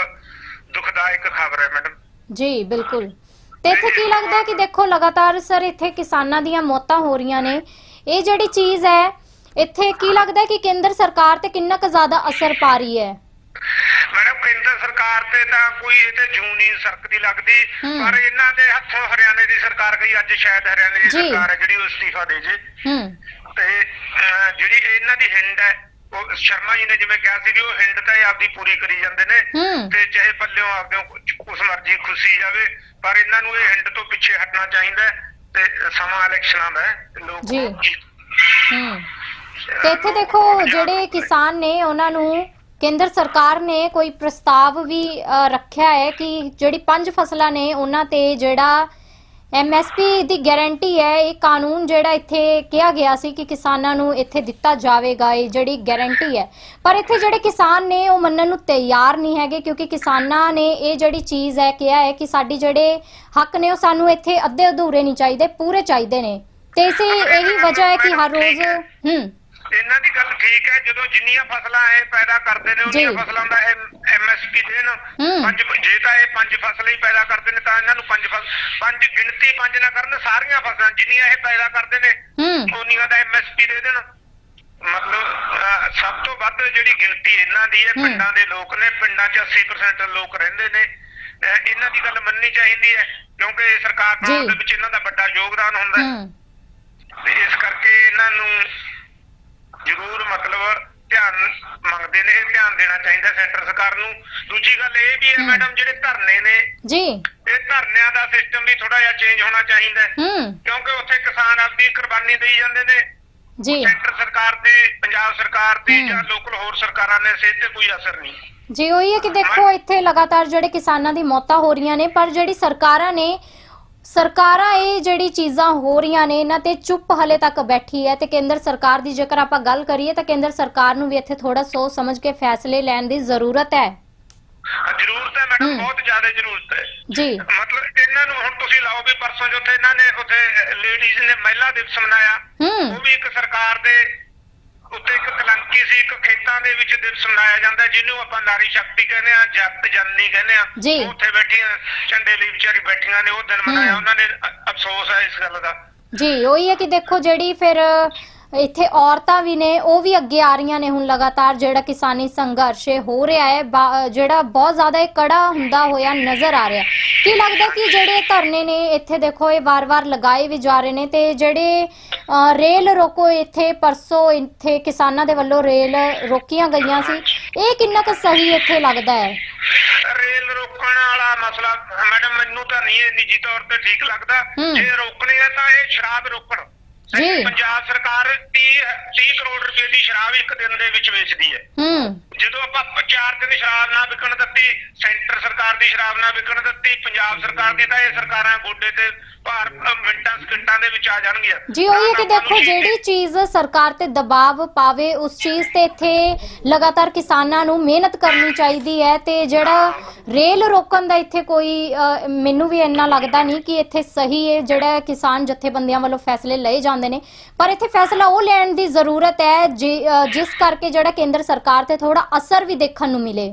ਦੁਖਦਾਇਕ ਖਬਰ ਹੈ ਮੈਡਮ। ਜੀ ਬਿਲਕੁਲ। ਤੇ ਇੱਥੇ ਕੀ ਲੱਗਦਾ ਹੈ ਕਿ ਦੇਖੋ ਲਗਾਤਾਰ ਸਰ ਇੱਥੇ ਕਿਸਾਨਾਂ ਦੀਆਂ ਮੌਤਾਂ ਹੋ ਰਹੀਆਂ ਨੇ। ਇਹ ਜਿਹੜੀ ਚੀਜ਼ ਹੈ ਇੱਥੇ ਕੀ ਲੱਗਦਾ ਹੈ ਕਿ ਕੇਂਦਰ ਸਰਕਾਰ ਤੇ ਕਿੰਨਾ ਕੁ ਜ਼ਿਆਦਾ ਅਸਰ ਪਾ ਰਹੀ ਹੈ? ਮੈਡਮ ਕੇਂਦਰ ਸਰਕਾਰ ਤੇ ਤਾਂ ਕੋਈ ਇਹ ਤੇ ਜੂ ਨਹੀਂ ਸਰਕਦੀ ਲੱਗਦੀ। ਪਰ ਇਹਨਾਂ ਦੇ ਹੱਥੋਂ ਹਰਿਆਣੇ ਦੀ ਸਰਕਾਰ ਗਈ ਅੱਜ ਸ਼ਾਇਦ ਹਰਿਆਣੇ ਦੀ। ਸਰਕਾਰ ਹੈ ਜਿਹੜੀ ਉਹ ਅਸਤੀਫਾ ਦੇ ਜੇ ਤੇ ਜਿਹੜੀ ਇਹਨਾਂ ਦੀ ਹਿੰਡ ਹੈ ਉਹ ਸ਼ਰਮਾ ਜੀ ਨੇ ਜਿਵੇਂ ਕਿਹਾ ਸੀ ਵੀ ਉਹ ਹਿੰਡ ਤਾਂ ਇਹ ਆਪਦੀ ਪੂਰੀ ਕਰੀ ਜਾਂਦੇ ਨੇ ਤੇ ਚਾਹੇ ਪੱਲਿਓਂ ਆਪਦੇ ਉਸ ਮਰਜ਼ੀ ਖੁਸ਼ੀ ਜਾਵੇ ਪਰ ਇਹਨਾਂ ਨੂੰ ਇਹ ਹਿੰਡ ਤੋਂ ਪਿੱਛੇ ਹਟਣਾ ਚਾਹੀਦਾ ਤੇ ਸਮਾਂ ਇਲੈਕਸ਼ਨਾਂ ਦਾ ਲੋਕ ਜੀ। ਹੂੰ ਤੇ ਇੱਥੇ ਦੇਖੋ ਜਿਹੜੇ। ਕਿਸਾਨ ਨੇ ਉਹਨਾਂ ਨੂੰ ਕੇਂਦਰ ਸਰਕਾਰ ਨੇ ਕੋਈ ਪ੍ਰਸਤਾਵ ਵੀ ਰੱਖਿਆ ਹੈ ਕਿ ਜਿਹੜੀ ਪੰਜ ਫਸਲਾਂ ਨੇ ਉਹਨਾਂ ਤੇ ਜਿਹੜਾ ਐਮਐਸਪੀ ਦੀ ਗਾਰੰਟੀ ਹੈ, ਇਹ ਕਾਨੂੰਨ ਜਿਹੜਾ ਇੱਥੇ ਕਿਹਾ ਗਿਆ ਸੀ ਕਿ ਕਿਸਾਨਾਂ ਨੂੰ ਇੱਥੇ ਦਿੱਤਾ ਜਾਵੇਗਾ, ਇਹ ਜਿਹੜੀ ਗਾਰੰਟੀ ਹੈ। ਪਰ ਇੱਥੇ ਜਿਹੜੇ ਕਿਸਾਨ ਨੇ, ਉਹ ਮੰਨਣ ਨੂੰ ਤਿਆਰ ਨਹੀਂ ਹੈਗੇ ਕਿਉਂਕਿ ਕਿਸਾਨਾਂ ਨੇ ਇਹ ਜਿਹੜੀ ਚੀਜ਼ ਹੈ, ਕਿਹਾ ਹੈ ਕਿ ਸਾਡੀ ਜਿਹੜੇ ਹੱਕ ਨੇ, ਉਹ ਸਾਨੂੰ ਇੱਥੇ ਅੱਧੇ ਅਧੂਰੇ ਨਹੀਂ ਚਾਹੀਦੇ, ਪੂਰੇ ਚਾਹੀਦੇ ਨੇ। ਤੇ ਇਸੇ, ਇਹੀ ਵਜ੍ਹਾ ਹੈ ਕਿ ਹਰ ਰੋਜ਼, ਹੂੰ। ਇਹਨਾਂ ਦੀ ਗੱਲ ਠੀਕ ਹੈ ਜਦੋਂ ਜਿੰਨੀਆਂ ਫਸਲਾਂ ਇਹ ਪੈਦਾ ਕਰਦੇ ਨੇ ਜੀ। ਉਹਨੀਆਂ ਫਸਲਾਂ ਦਾ ਐਮਐਸਪੀ ਦੇਣ ਹੂੰ। ਪੰਜ ਜੇ ਤਾਂ ਇਹ ਪੰਜ ਫਸਲਾਂ ਹੀ ਪੈਦਾ ਕਰਦੇ ਨੇ ਤਾਂ ਇਹਨਾਂ ਨੂੰ ਪੰਜ ਫਸਲ ਪੰਜ ਗਿਣਤੀ ਪੰਜ ਨਾ ਕਰਨ ਸਾਰੀਆਂ ਫਸਲਾਂ ਜਿੰਨੀਆਂ ਇਹ ਪੈਦਾ ਕਰਦੇ ਨੇ ਹੂੰ ਉਹਨੀਆਂ ਦਾ ਐਮਐਸਪੀ ਦੇ ਦੇਣ ਮਤਲਬ ਅਹ, ਸਭ ਤੋਂ ਵੱਧ ਜਿਹੜੀ ਗਿਣਤੀ ਇਹਨਾਂ ਦੀ ਹੈ ਹੂੰ। ਪਿੰਡਾਂ ਦੇ ਲੋਕ ਨੇ ਪਿੰਡਾਂ 'ਚ 80% ਲੋਕ ਰਹਿੰਦੇ ਨੇ ਅਹ, ਇਹਨਾਂ ਦੀ ਗੱਲ ਮੰਨਣੀ ਚਾਹੀਦੀ ਹੈ ਕਿਉਂਕਿ ਇਹ ਸਰਕਾਰ ਜੀ। ਬਣਾਉਣ ਦੇ ਵਿੱਚ ਇਹਨਾਂ ਦਾ ਵੱਡਾ ਯੋਗਦਾਨ ਹੁੰਦਾ ਹੈ ਹੂੰ ਤੇ ਇਸ ਕਰਕੇ ਇਹਨਾਂ ਨੂੰ ਜ਼ਰੂਰ ਮਤਲਬ ਧਿਆਨ ਮੰਗਦੇ ਨੇ ਇਹ ਧਿਆਨ ਦੇਣਾ ਚਾਹੀਦਾ ਸੈਂਟਰ ਸਰਕਾਰ ਨੂੰ। ਦੂਜੀ ਗੱਲ ਇਹ ਵੀ ਹੈ। ਮੈਡਮ ਜਿਹੜੇ ਧਰਨੇ ਨੇ ਜੀ। ਇਹ ਧਰਨਿਆਂ ਦਾ ਸਿਸਟਮ ਵੀ ਥੋੜਾ ਜਿਹਾ ਚੇਂਜ ਹੋਣਾ ਚਾਹੀਦਾ ਕਿਉਂਕਿ ਉੱਥੇ ਕਿਸਾਨ ਆਪਦੀ ਕੁਰਬਾਨੀ ਦੇਈ ਜਾਂਦੇ ਨੇ। ਜੀ। ਸੈਂਟਰ ਸਰਕਾਰ ਦੀ ਪੰਜਾਬ ਸਰਕਾਰ ਦੀ। ਜਾਂ ਲੋਕਲ ਹੋਰ ਸਰਕਾਰਾਂ ਨੇ ਸਿਹਤ ਤੇ ਕੋਈ ਅਸਰ ਨਹੀਂ। ਜੀ ਉਹੀ ਹੈ ਕਿ ਦੇਖੋ ਇੱਥੇ ਲਗਾਤਾਰ ਜਿਹੜੇ ਕਿਸਾਨਾਂ ਦੀ ਮੌਤਾਂ ਹੋ ਰਹੀਆਂ ਨੇ ਪਰ ਜਿਹੜੀ ਸਰਕਾਰਾਂ ਨੇ ਸਰਕਾਰਾਂ ਇਹ ਜਿਹੜੀ ਚੀਜ਼ਾਂ ਹੋ ਰਹੀਆਂ ਨੇ ਇਹਨਾਂ ਤੇ ਚੁੱਪ ਹਲੇ ਤੱਕ ਬੈਠੀ ਹੈ ਤੇ ਕੇਂਦਰ ਸਰਕਾਰ ਦੀ ਜੇਕਰ ਆਪਾਂ ਗੱਲ ਕਰੀਏ ਤਾਂ ਕੇਂਦਰ ਸਰਕਾਰ ਨੂੰ ਵੀ ਇੱਥੇ ਥੋੜਾ ਸੋਚ ਸਮਝ ਕੇ ਫੈਸਲੇ ਲੈਣ ਦੀ ਜ਼ਰੂਰਤ ਹੈ। ਜ਼ਰੂਰਤ ਹੈ ਮੈਡਮ। ਬਹੁਤ ਜ਼ਿਆਦਾ ਜ਼ਰੂਰਤ ਹੈ। ਜੀ। ਮਤਲਬ ਇਹਨਾਂ ਨੂੰ ਹੁਣ ਤੁਸੀਂ ਲਾਓ ਵੀ ਪਰਸੋਂ ਜਿੱਥੇ ਇਹਨਾਂ ਨੇ ਉੱਥੇ ਲੇਡੀਜ਼ ਨੇ ਮਹਿਲਾ ਦਿਵਸ ਮਨਾਇਆ ਉਹ ਵੀ ਇੱਕ ਸਰਕਾਰ ਦੇ ਉੱਤੇ ਇੱਕ ਕਲੰਕੀ ਸੀ ਇੱਕ ਖੇਤਾਂ ਦੇ ਵਿੱਚ ਦਿਵਸ ਮਨਾਇਆ ਜਾਂਦਾ ਜਿਹਨੂੰ ਆਪਾਂ ਨਾਰੀ ਸ਼ਕਤੀ ਕਹਿੰਦੇ ਆ ਜਗਤ ਜਨਨੀ ਕਹਿੰਦੇ ਆ ਜੀ। ਉਹ ਉੱਥੇ ਬੈਠੀਆਂ ਝੰਡੇ ਲਈ ਵਿਚਾਰੀ ਬੈਠੀਆਂ ਨੇ ਉਹ ਦਿਨ ਮਨਾਇਆ। ਉਹਨਾਂ ਨੇ ਅ- ਅਫਸੋਸ ਹੈ ਇਸ ਗੱਲ ਦਾ ਜੀ ਉਹੀ ਹੈ ਕਿ ਦੇਖੋ ਜਿਹੜੀ ਫਿਰ ਇੱਥੇ ਔਰਤਾਂ ਵੀ ਨੇ ਉਹ ਵੀ ਅੱਗੇ ਆ ਰਹੀਆਂ ਨੇ ਹੁਣ ਲਗਾਤਾਰ ਜਿਹੜਾ ਕਿਸਾਨੀ ਸੰਘਰਸ਼ ਹੋ ਰਿਹਾ ਹੈ ਜਿਹੜਾ ਬਹੁਤ ਜ਼ਿਆਦਾ ਇਹ ਕੜਾ ਹੁੰਦਾ ਹੋਇਆ ਨਜ਼ਰ ਆ ਰਿਹਾ। ਕੀ ਲੱਗਦਾ ਕਿ ਜਿਹੜੇ ਧਰਨੇ ਨੇ ਇੱਥੇ ਦੇਖੋ ਇਹ ਵਾਰ-ਵਾਰ ਲਗਾਏ ਵੀ ਜਾ ਰਹੇ ਨੇ ਤੇ ਜਿਹੜੇ ਰੇਲ ਰੋਕੋ ਇੱਥੇ ਪਰਸੋਂ ਇੱਥੇ ਕਿਸਾਨਾਂ ਦੇ ਵੱਲੋਂ ਰੇਲ ਰੋਕੀਆਂ ਗਈਆਂ ਸੀ ਇਹ ਕਿੰਨਾ ਕੁ ਸਹੀ ਇੱਥੇ ਲੱਗਦਾ ਹੈ? ਰੇਲ ਰੋਕਣ ਵਾਲਾ ਮਸਲਾ ਮੈਡਮ ਮੈਨੂੰ ਤਾਂ ਨਹੀਂ ਇਹ ਨਿੱਜੀ ਤੌਰ ਤੇ ਠੀਕ ਲੱਗਦਾ। ਜੇ ਰੋਕਣੇ ਆ ਤਾਂ ਇਹ ਸ਼ਰਾਬ ਰੋਕਣ। ਜੀ। ਪੰਜਾਬ ਸਰਕਾਰ 30 30 ਕਰੋੜ ਰੁਪਏ ਦੀ ਸ਼ਰਾਬ ਇੱਕ ਦਿਨ ਦੇ ਵਿੱਚ ਵੇਚਦੀ ਹੈ ਹੂੰ ਜਦੋਂ ਆਪਾਂ ਚਾਰ ਦਿਨ ਸ਼ਰਾਬ ਨਾ ਵਿਕਣ ਦਿੱਤੀ ਸੈਂਟਰ ਸਰਕਾਰ ਦੀ ਸ਼ਰਾਬ ਨਾ ਵਿਕਣ ਦਿੱਤੀ ਪੰਜਾਬ ਸਰਕਾਰ ਦੀ ਤਾਂ ਇਹ ਸਰਕਾਰਾਂ ਗੋਡੇ ਤੇ ਭਾਰ ਮਿੰਟਾਂ ਸਕਿੰਟਾਂ ਦੇ ਵਿੱਚ ਆ ਜਾਣਗੀਆਂ। ਜੀ ਉਹੀ ਹੈ ਕਿ ਦੇਖੋ ਜਿਹੜੀ ਚੀਜ਼ ਸਰਕਾਰ ਤੇ ਦਬਾਅ ਪਾਵੇ ਉਸ ਚੀਜ਼ ਤੇ ਇੱਥੇ ਲਗਾਤਾਰ ਕਿਸਾਨਾਂ ਨੂੰ ਮਿਹਨਤ ਕਰਨੀ ਚਾਹੀਦੀ ਹੈ ਤੇ ਜਿਹੜਾ ਰੇਲ ਰੋਕਣ ਦਾ ਇੱਥੇ ਕੋਈ ਮੈਨੂੰ ਵੀ ਇੰਨਾ ਲੱਗਦਾ ਨਹੀਂ ਕਿ ਇੱਥੇ ਸਹੀ ਹੈ ਜਿਹੜਾ ਕਿਸਾਨ ਜਥੇਬੰਦੀਆਂ ਵੱਲੋਂ ਫੈਸਲੇ ਲਏ ਜਾਂਦੇ ਨੇ। ਪਰ ਇੱਥੇ ਫੈਸਲਾ ਉਹ ਲੈਣ ਦੀ ਜ਼ਰੂਰਤ ਹੈ ਜਿਸ ਕਰਕੇ ਜਿਹੜਾ ਕੇਂਦਰ ਸਰਕਾਰ ਤੇ ਥੋੜਾ ਅਸਰ ਵੀ ਦੇਖਣ ਨੂੰ ਮਿਲੇ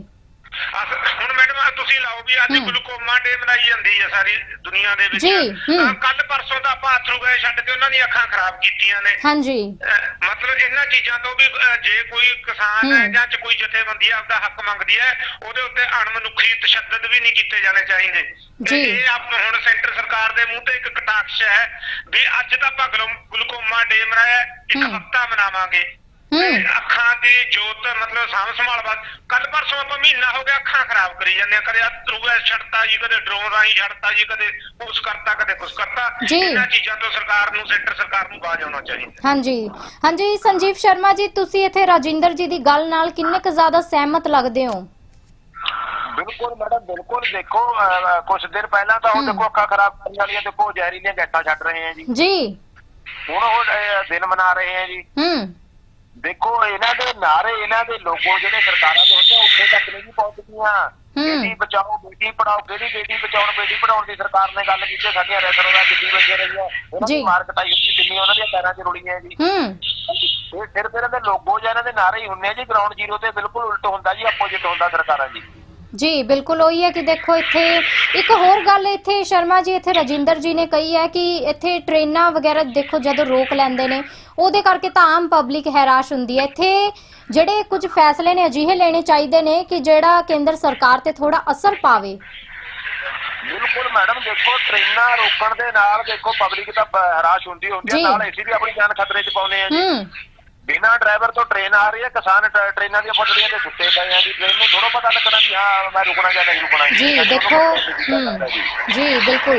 ਅਸ- ਹੁਣ ਮੈਡਮ ਆਹ ਤੁਸੀਂ ਲਾਓ ਵੀ ਅੱਜ ਹੂੰ। ਗਲੂਕੋਮਾ ਡੇ ਮਨਾਈ ਜਾਂਦੀ ਹੈ ਸਾਰੀ ਦੁਨੀਆ ਦੇ ਵਿੱਚ ਜੀ, ਹੂੰ। ਕੱਲ ਪਰਸੋਂ ਦਾ ਆਪਾਂ ਅਥਰੂ ਗਏ ਛੱਡ ਕੇ ਉਹਨਾਂ ਦੀਆਂ ਅੱਖਾਂ ਖਰਾਬ ਕੀਤੀਆਂ ਨੇ ਹਾਂਜੀ ਅਹ ਮਤਲਬ ਇਹਨਾਂ ਚੀਜ਼ਾਂ ਤੋਂ ਵੀ ਅਹ ਜੇ ਕੋਈ ਕਿਸਾਨ ਹੈ ਹੂੰ। ਜਾਂ ਚ ਕੋਈ ਜਥੇਬੰਦੀ ਆਪਦਾ ਹੱਕ ਮੰਗਦੀ ਹੈ ਉਹਦੇ ਉੱਤੇ ਅਣਮਨੁੱਖੀ ਤਸ਼ੱਦਦ ਵੀ ਨਹੀਂ ਕੀਤੇ ਜਾਣੇ ਚਾਹੀਦੇ ਜੀ। ਇਹ ਆਪ ਹੁਣ ਸੈਂਟਰ ਸਰਕਾਰ ਦੇ ਮੂੰਹ ਤੇ ਇੱਕ ਕਟਾਕਸ਼ ਹੈ ਵੀ ਅੱਜ ਤਾਂ ਆਪਾਂ ਗਲੂ- ਗਲੂਕੋਮਾ ਡੇ ਮਨਾਇਆ ਇੱਕ ਹੂੰ। ਹਫਤਾ ਮਨਾਵਾਂਗੇ। ਤੇ ਅੱਖਾਂ ਦੀ ਜੋਤ ਮਤਲਬ ਸਾਂਭ ਸੰਭਾਲ ਬਾਅਦ ਕੱਲ ਪਰਸੋਂ ਆਪਾਂ ਮਹੀਨਾ ਹੋ ਗਿਆ ਅੱਖਾਂ ਖਰਾਬ ਕਰੀ ਜਾਂਦੇ ਆ ਕਦੇ ਅਥਰੂ ਛੱਡਤਾ ਜੀ ਕਦੇ ਡਰੋਨ ਰਾਹੀਂ ਛੱਡਤਾ ਜੀ ਕਦੇ ਕੁਛ ਕਰਤਾ ਕਦੇ ਕੁਛ ਕਰਤਾ। ਜੀ। ਇਹਨਾਂ ਚੀਜ਼ਾਂ ਤੋਂ ਸਰਕਾਰ ਨੂੰ ਸੈਂਟਰ ਸਰਕਾਰ ਨੂੰ ਬਾਜ ਆਉਣਾ ਚਾਹੀਦਾ। ਹਾਂਜੀ। ਹਾਂਜੀ ਸੰਜੀਵ ਸ਼ਰਮਾ ਜੀ ਤੁਸੀਂ ਇੱਥੇ ਰਾਜਿੰਦਰ ਜੀ ਦੀ ਗੱਲ ਨਾਲ ਕਿੰਨੇ ਕੁ ਜ਼ਿਆਦਾ ਸਹਿਮਤ ਲੱਗਦੇ ਹੋ? ਬਿਲਕੁਲ ਮੈਡਮ ਬਿਲਕੁਲ ਦੇਖੋ ਕੁਝ ਦਿਨ ਪਹਿਲਾਂ ਤਾਂ ਉਹ। ਦੇਖੋ ਅੱਖਾਂ ਖਰਾਬ ਕਰਨ ਵਾਲੀਆਂ ਦੇਖੋ ਜ਼ਹਿਰੀਲੀਆਂ ਗੈਸਾਂ ਛੱਡ ਰਹੇ ਆ ਜੀ। ਜੀ। ਹੁਣ ਉਹ ਅਹ, ਦਿਨ ਮਨਾ ਰਹੇ ਆ ਜੀ। ਹੂੰ। ਦੇਖੋ ਇਹਨਾਂ ਦੇ ਨਾਰੇ ਇਹਨਾਂ ਦੇ ਲੋਗੋ ਜਿਹੜੇ ਸਰਕਾਰਾਂ ਦੇ ਹੁੰਦੇ ਆ, ਉੱਥੇ ਤੱਕ ਨਹੀਂ ਪਹੁੰਚਦੀਆਂ। ਬੇਟੀ ਬਚਾਓ ਬੇਟੀ ਪੜਾਓ ਕਿਹੜੀ ਬੇਟੀ ਬਚਾਉਣ ਬੇਟੀ ਪੜਾਉਣ ਦੀ ਸਰਕਾਰ ਨੇ ਗੱਲ ਕੀਤੀ ਹੈ, ਸਾਡੀਆਂ ਰੈਸਟੋਰੈਂਟਾਂ ਦਿੱਲੀ ਵਿੱਚ ਰਹੀਆਂ ਉਹਨਾਂ ਜੀ। ਦੀ ਮਾਰ ਕਟਾਈ ਹੁੰਦੀ ਕਿੰਨੀ ਉਹਨਾਂ ਦੀਆਂ ਪੈਰਾਂ 'ਚ ਰੁਲੀਆਂ ਜੀ। ਹੂੰ। ਇਹ ਸਿਰਫ ਇਹਨਾਂ ਦੇ ਲੋਗੋ ਜਾਂ ਇਹਨਾਂ ਦੇ ਨਾਰੇ ਹੀ ਹੁੰਦੇ ਆ ਜੀ ਗਰਾਊਂਡ ਜ਼ੀਰੋ ਤੇ ਬਿਲਕੁਲ ਉਲਟ ਹੁੰਦਾ ਜੀ ਆਪੋਜ਼ਿਟ ਹੁੰਦਾ ਸਰਕਾਰਾਂ ਜੀ। ਜੀ ਬਿਲਕੁਲ ਉਹੀ ਹੈ ਕਿ ਦੇਖੋ ਇੱਥੇ ਇੱਕ ਹੋਰ ਗੱਲ ਇੱਥੇ ਸ਼ਰਮਾ ਜੀ ਇੱਥੇ ਰਜਿੰਦਰ ਜੀ ਨੇ ਕਹੀ ਹੈ ਕਿ ਇੱਥੇ ਟ੍ਰੇਨਾਂ ਵਗੈਰਾ ਦੇਖੋ ਜਦੋਂ ਰੋਕ ਲੈਂਦੇ ਨੇ ਉਹਦੇ ਕਰਕੇ ਤਾਂ ਆਮ ਪਬਲਿਕ ਹੈਰਾਸ਼ ਹੁੰਦੀ ਹੈ। ਇੱਥੇ ਜਿਹੜੇ ਕੁਝ ਫੈਸਲੇ ਨੇ ਅਜਿਹੇ ਲੈਣੇ ਚਾਹੀਦੇ ਨੇ ਕਿ ਜਿਹੜਾ ਕੇਂਦਰ ਸਰਕਾਰ ਤੇ ਥੋੜਾ ਅਸਰ ਪਾਵੇ। ਬਿਲਕੁਲ ਮੈਡਮ ਦੇਖੋ ਟ੍ਰੇਨਾਂ ਰੋਕਣ ਦੇ ਨਾਲ ਦੇਖੋ ਪਬਲਿਕ ਤਾਂ ਹਰਾਸ਼ ਹੁੰਦੀ ਹੁੰਦੀ। ਹੈ। ਨਾਲ ਅਸੀਂ ਵੀ ਆਪਣੀ ਜਾਨ ਖਤਰੇ 'ਚ ਪਾਉਂਦੇ ਆ ਜੀ। ਬਿਨਾਂ ਡਰਾਈਵਰ ਤੋਂ ਟ੍ਰੇਨ ਆ ਰਹੀ ਹੈ ਕਿਸਾਨ ਟ- ਟ੍ਰੇਨਾਂ ਦੀਆਂ ਪਟੜੀਆਂ ਤੇ ਸੁੱਤੇ ਪਏ ਆ ਜੀ ਟ੍ਰੇਨ ਨੂੰ ਥੋੜਾ ਪਤਾ ਲੱਗਣਾ ਵੀ ਹਾਂ ਮੈਂ ਰੁਕਣਾ ਜਾਂ ਨਹੀਂ ਰੁਕਣਾ ਜੀ ਦੇਖੋ ਜੀ। ਜੀ ਬਿਲਕੁਲ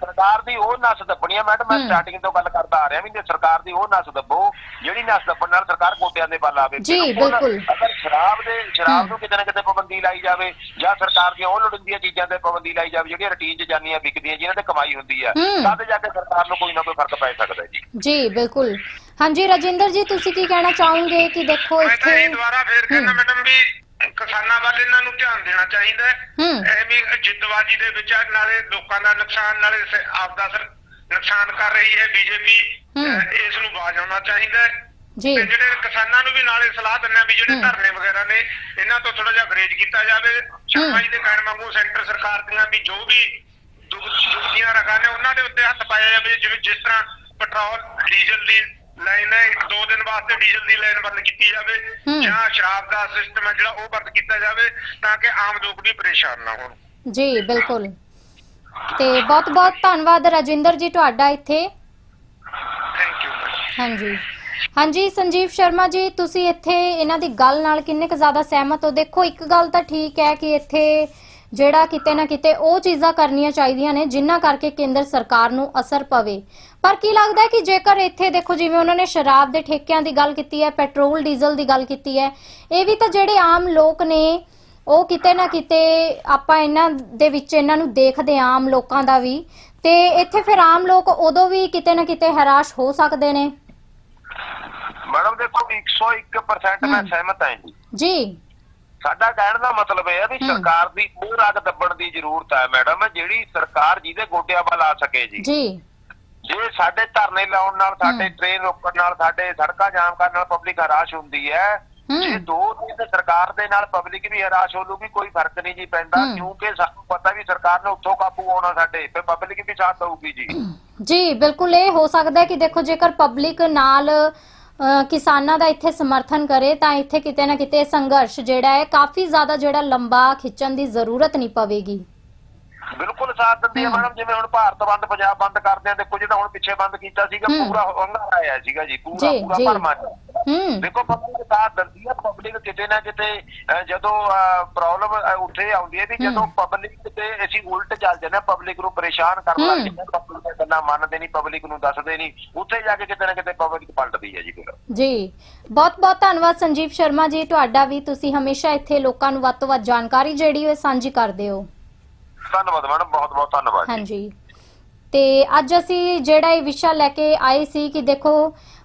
ਸਰਕਾਰ ਦੀ ਉਹ ਨਸ ਦੱਬਣੀ ਆ ਮੈਡਮ ਮੈਂ। ਸਟਾਰਟਿੰਗ ਤੋਂ ਗੱਲ ਕਰਦਾ ਆ ਰਿਹਾ ਵੀ ਜੇ ਸਰਕਾਰ ਦੀ ਉਹ ਨਸ ਦੱਬੋ ਜਿਹੜੀ ਨਸ ਦੱਬਣ ਨਾਲ ਸਰਕਾਰ ਗੋਡਿਆਂ ਦੇ ਵੱਲ ਆਵੇ ਜੀ, ਬਿਲਕੁਲ। ਅਗਰ ਸ਼ਰਾਬ ਦੇ ਸ਼ਰਾਬ। ਨੂੰ ਕਿਤੇ ਨਾ ਕਿਤੇ ਪਾਬੰਦੀ ਲਾਈ ਜਾਵੇ ਜਾਂ ਸਰਕਾਰ ਦੀਆਂ ਉਹ ਲੋੜੀਂਦੀਆਂ ਚੀਜ਼ਾਂ ਤੇ ਪਾਬੰਦੀ ਲਾਈ ਜਾਵੇ ਜਿਹੜੀਆਂ ਰੁਟੀਨ 'ਚ ਜਾਂਦੀਆਂ ਵਿਕਦੀਆਂ ਜਿਨ੍ਹਾਂ ਤੇ ਕਮਾਈ ਹੁੰਦੀ ਆ ਹੂੰ। ਤਦ ਜਾ ਕੇ ਸਰਕਾਰ ਨੂੰ ਕੋਈ ਨਾ ਕੋਈ ਫ਼ਰਕ ਪੈ ਸਕਦਾ ਜੀ ਜੀ ਬਿਲਕੁਲ ਹਾਂਜੀ ਰਜਿੰਦਰ ਜੀ ਤੁਸੀਂ ਕੀ ਕਹਿਣਾ ਚਾਹੋਗੇ ਕਿ ਦੇਖੋ ਮੈਂ ਤਾਂ ਇੱਥੇ ਇਹ ਦੁਬਾਰਾ ਫੇਰ ਕਹਿੰਦਾ। ਮੈਡਮ ਵੀ ਕਿਸਾਨਾਂ ਵੱਲ ਇਹਨਾਂ ਨੂੰ ਧਿਆਨ ਦੇਣਾ ਚਾਹੀਦਾ ਹੈ। ਹੂੰ। ਐਵੇਂ ਜਿੱਦਬਾਜੀ ਦੇ ਵਿੱਚ ਨਾਲੇ ਲੋਕਾਂ ਦਾ ਨੁਕਸਾਨ ਨਾਲੇ ਸ- ਆਪਦਾ ਸਰ ਨੁਕਸਾਨ ਕਰ ਰਹੀ ਹੈ ਬੀਜੇਪੀ। ਹੂੰ। ਇਸ ਨੂੰ ਬਾਜ ਆਉਣਾ ਚਾਹੀਦਾ ਹੈ। ਜੀ। ਤੇ ਜਿਹੜੇ ਕਿਸਾਨਾਂ ਨੂੰ ਵੀ ਨਾਲੇ ਸਲਾਹ ਦਿੰਦੇ ਆ ਵੀ ਜਿਹੜੇ ਹੂੰ। ਧਰਨੇ ਵਗੈਰਾ ਨੇ ਇਹਨਾਂ ਤੋਂ ਥੋੜਾ ਜਿਹਾ ਗਰੇਜ ਕੀਤਾ ਜਾਵੇ। ਸ਼ਰਮਾ ਜੀ ਦੇ ਕਹਿਣ ਵਾਂਗੂ ਸੈਂਟਰ ਸਰਕਾਰ ਦੀਆਂ ਵੀ ਜੋ ਵੀ ਦੁੱਧ ਦੁੱਧ ਦੀਆਂ ਰਗਾਂ ਨੇ ਉਹਨਾਂ ਦੇ ਉੱਤੇ ਹੱਥ ਪਾਇਆ ਜਾਵੇ। ਜਿਵੇਂ ਜਿਸ ਤਰ੍ਹਾਂ ਪੈਟਰੋਲ ਡੀਜ਼ਲ ਦੀ ਲਾਈਨ ਦੋ ਦਿਨ ਵਾਸਤੇ ਡੀਜ਼ਲ ਦੀ ਲਾਈਨ ਬੰਦ ਕੀਤੀ ਜਾਵੇ ਹੂੰ। ਜਾਂ ਸ਼ਰਾਬ ਦਾ ਸਿਸਟਮ ਹੈ ਜਿਹੜਾ ਉਹ ਬੰਦ ਕੀਤਾ ਜਾਵੇ ਤਾਂ ਕਿ ਆਮ ਲੋਕ ਵੀ ਪਰੇਸ਼ਾਨ ਨਾ ਹੋਣ। ਜੀ ਬਿਲਕੁਲ। ਤੇ ਬਹੁਤ ਬਹੁਤ ਧੰਨਵਾਦ ਰਜਿੰਦਰ ਜੀ ਤੁਹਾਡਾ ਇੱਥੇ। ਥੈਂਕ ਯੂ ਹਾਂਜੀ। ਹਾਂਜੀ ਸੰਜੀਵ ਸ਼ਰਮਾ ਜੀ ਤੁਸੀਂ ਇੱਥੇ ਇਹਨਾਂ ਦੀ ਗੱਲ ਨਾਲ ਕਿੰਨੇ ਕੁ ਜ਼ਿਆਦਾ ਸਹਿਮਤ ਹੋ? ਦੇਖੋ ਇੱਕ ਗੱਲ ਤਾਂ ਠੀਕ ਹੈ ਕਿ ਇੱਥੇ ਜਿਹੜਾ ਕਿਤੇ ਨਾ ਕਿਤੇ ਉਹ ਚੀਜ਼ਾਂ ਕਰਨੀਆਂ ਚਾਹੀਦੀਆਂ ਨੇ ਜਿਨ੍ਹਾਂ ਕਰਕੇ ਕੇਂਦਰ ਸਰਕਾਰ ਨੂੰ ਅਸਰ ਪਵੇ। ਪਰ ਕੀ ਲੱਗਦਾ ਹੈ ਕਿ ਜੇਕਰ ਇੱਥੇ ਦੇਖੋ ਜਿਵੇਂ ਉਹਨਾਂ ਨੇ ਸ਼ਰਾਬ ਦੇ ਠੇਕਿਆਂ ਦੀ ਗੱਲ ਕੀਤੀ ਹੈ ਪੈਟਰੋਲ ਡੀਜ਼ਲ ਦੀ ਗੱਲ ਕੀਤੀ ਹੈ ਇਹ ਵੀ ਤਾਂ ਜਿਹੜੇ ਆਮ ਲੋਕ ਨੇ ਉਹ ਕਿਤੇ ਨਾ ਕਿਤੇ ਆਪਾਂ ਇਹਨਾਂ ਦੇ ਵਿੱਚ ਇਹਨਾਂ ਨੂੰ ਦੇਖਦੇ ਆਮ ਲੋਕਾਂ ਦਾ ਵੀ। ਤੇ ਇੱਥੇ ਫਿਰ ਆਮ ਲੋਕ ਉਦੋਂ ਵੀ ਕਿਤੇ ਨਾ ਕਿਤੇ ਹਰਾਸ਼ ਹੋ ਸਕਦੇ ਨੇ? ਮੈਡਮ ਦੇਖੋ 101% ਮੈਂ। ਸਹਿਮਤ ਹਾਂ ਜੀ। ਜੀ। ਸਾਡਾ ਕਹਿਣ ਦਾ ਮਤਲਬ ਇਹ ਹੈ ਵੀ ਹੂੰ। ਸਰਕਾਰ ਦੀ ਉਹ ਰਗ ਦੱਬਣ ਦੀ ਜ਼ਰੂਰਤ ਹੈ ਮੈਡਮ ਜਿਹੜੀ ਸਰਕਾਰ ਜਿਹਦੇ ਗੋਡਿਆਂ ਵੱਲ ਆ ਸਕੇ ਜੀ ਜੀ ਜੇ ਸਾਡੇ ਧਰਨੇ ਲਾਉਣ ਨਾਲ ਸਾਡੇ ਹੂੰ। ਟ੍ਰੇਨ ਰੋਕਣ ਨਾਲ ਸਾਡੇ ਸੜਕਾਂ ਜਾਮ ਕਰਨ ਨਾਲ ਪਬਲਿਕ ਹਰਾਸ਼ ਹੁੰਦੀ ਹੈ ਹੂੰ। ਜੇ ਦੋ ਦਿਨ ਸਰਕਾਰ ਦੇ ਨਾਲ ਪਬਲਿਕ ਵੀ ਹਰਾਸ਼ ਹੋਊਗੀ ਕੋਈ ਫ਼ਰਕ ਨਹੀਂ ਜੀ ਪੈਂਦਾ ਹੂੰ। ਕਿਉਂਕਿ ਸਾਨੂੰ ਪਤਾ ਵੀ ਸਰਕਾਰ ਨੇ ਉੱਥੋਂ ਕਾਬੂ ਆਉਣਾ ਸਾਡੇ ਤੇ ਪਬਲਿਕ ਵੀ ਸਾਥ ਦਊਗੀ ਜੀ ਜੀ ਬਿਲਕੁਲ ਇਹ ਹੋ ਸਕਦਾ ਹੈ ਕਿ ਦੇਖੋ ਜੇਕਰ ਪਬਲਿਕ ਨਾਲ ਕਿਸਾਨਾਂ ਦਾ ਇੱਥੇ ਸਮਰਥਨ ਕਰੇ ਤਾਂ ਇੱਥੇ ਕਿਤੇ ਨਾ ਕਿਤੇ ਸੰਘਰਸ਼ ਜਿਹੜਾ ਹੈ ਕਾਫੀ ਜ਼ਿਆਦਾ ਜਿਹੜਾ ਲੰਬਾ ਖਿੱਚਣ ਦੀ ਜ਼ਰੂਰਤ ਨਹੀਂ ਪਵੇਗੀ। ਬਿਲਕੁਲ ਸਾਥ ਦਿੰਦੀ ਹੈ। ਮੈਡਮ ਜਿਵੇਂ ਹੁਣ ਭਾਰਤ ਬੰਦ ਪੰਜਾਬ ਬੰਦ ਕਰਦੇ ਆ ਦੇਖੋ ਜਿਹੜਾ ਹੁਣ ਪਿੱਛੇ ਬੰਦ ਕੀਤਾ ਸੀਗਾ। ਪੂਰਾ ਹੰਗਾਰਾ ਆਇਆ ਸੀਗਾ ਜੀ ਪੂਰਾ ਪੂਰਾ। ਭਰਮਾ ਹੂੰ ਦੇਖੋ ਪਬਲਿਕ ਸਾਥ ਦਿੰਦੀ ਹੈ ਪਬਲਿਕ ਕਿਤੇ ਨਾ ਕਿਤੇ ਜਦੋਂ ਪ੍ਰੋਬਲਮ ਉੱਥੇ ਆਉਂਦੀ ਹੈ ਵੀ। ਜਦੋਂ ਪਬਲਿਕ ਤੇ ਅਸੀਂ ਉਲਟ ਚੱਲ ਜਾਂਦੇ ਪਬਲਿਕ ਨੂੰ ਪਰੇਸ਼ਾਨ ਕਰਨ ਲੱਗ। ਜਾਂਦੇ ਪਬਲਿਕ ਦੀਆਂ ਗੱਲਾਂ ਮੰਨਦੇ ਨਹੀਂ ਪਬਲਿਕ ਨੂੰ ਦੱਸਦੇ ਨਹੀਂ ਉੱਥੇ ਜਾ ਕੇ ਕਿਤੇ ਨਾ ਕਿਤੇ ਪਬਲਿਕ ਪਲਟਦੀ ਹੈ ਜੀ ਫਿਰ ਜੀ ਬਹੁਤ ਬਹੁਤ ਧੰਨਵਾਦ ਸੰਜੀਵ ਸ਼ਰਮਾ ਜੀ ਤੁਹਾਡਾ ਵੀ ਤੁਸੀਂ ਹਮੇਸ਼ਾ ਇੱਥੇ ਲੋਕਾਂ ਨੂੰ ਵੱਧ ਤੋਂ ਵੱਧ ਜਾਣਕਾਰੀ ਜਿਹੜੀ ਉਹ ਸਾਂਝੀ ਕਰਦੇ ਹੋ ਧੰਨਵਾਦ ਮੈਡਮ ਬਹੁਤ ਬਹੁਤ ਧੰਨਵਾਦ ਜੀ। ਹਾਂਜੀ। ਤੇ ਅੱਜ ਅਸੀਂ ਜਿਹੜਾ ਇਹ ਵਿਸ਼ਾ ਲੈ ਕੇ ਆਏ ਸੀ ਕਿ ਦੇਖੋ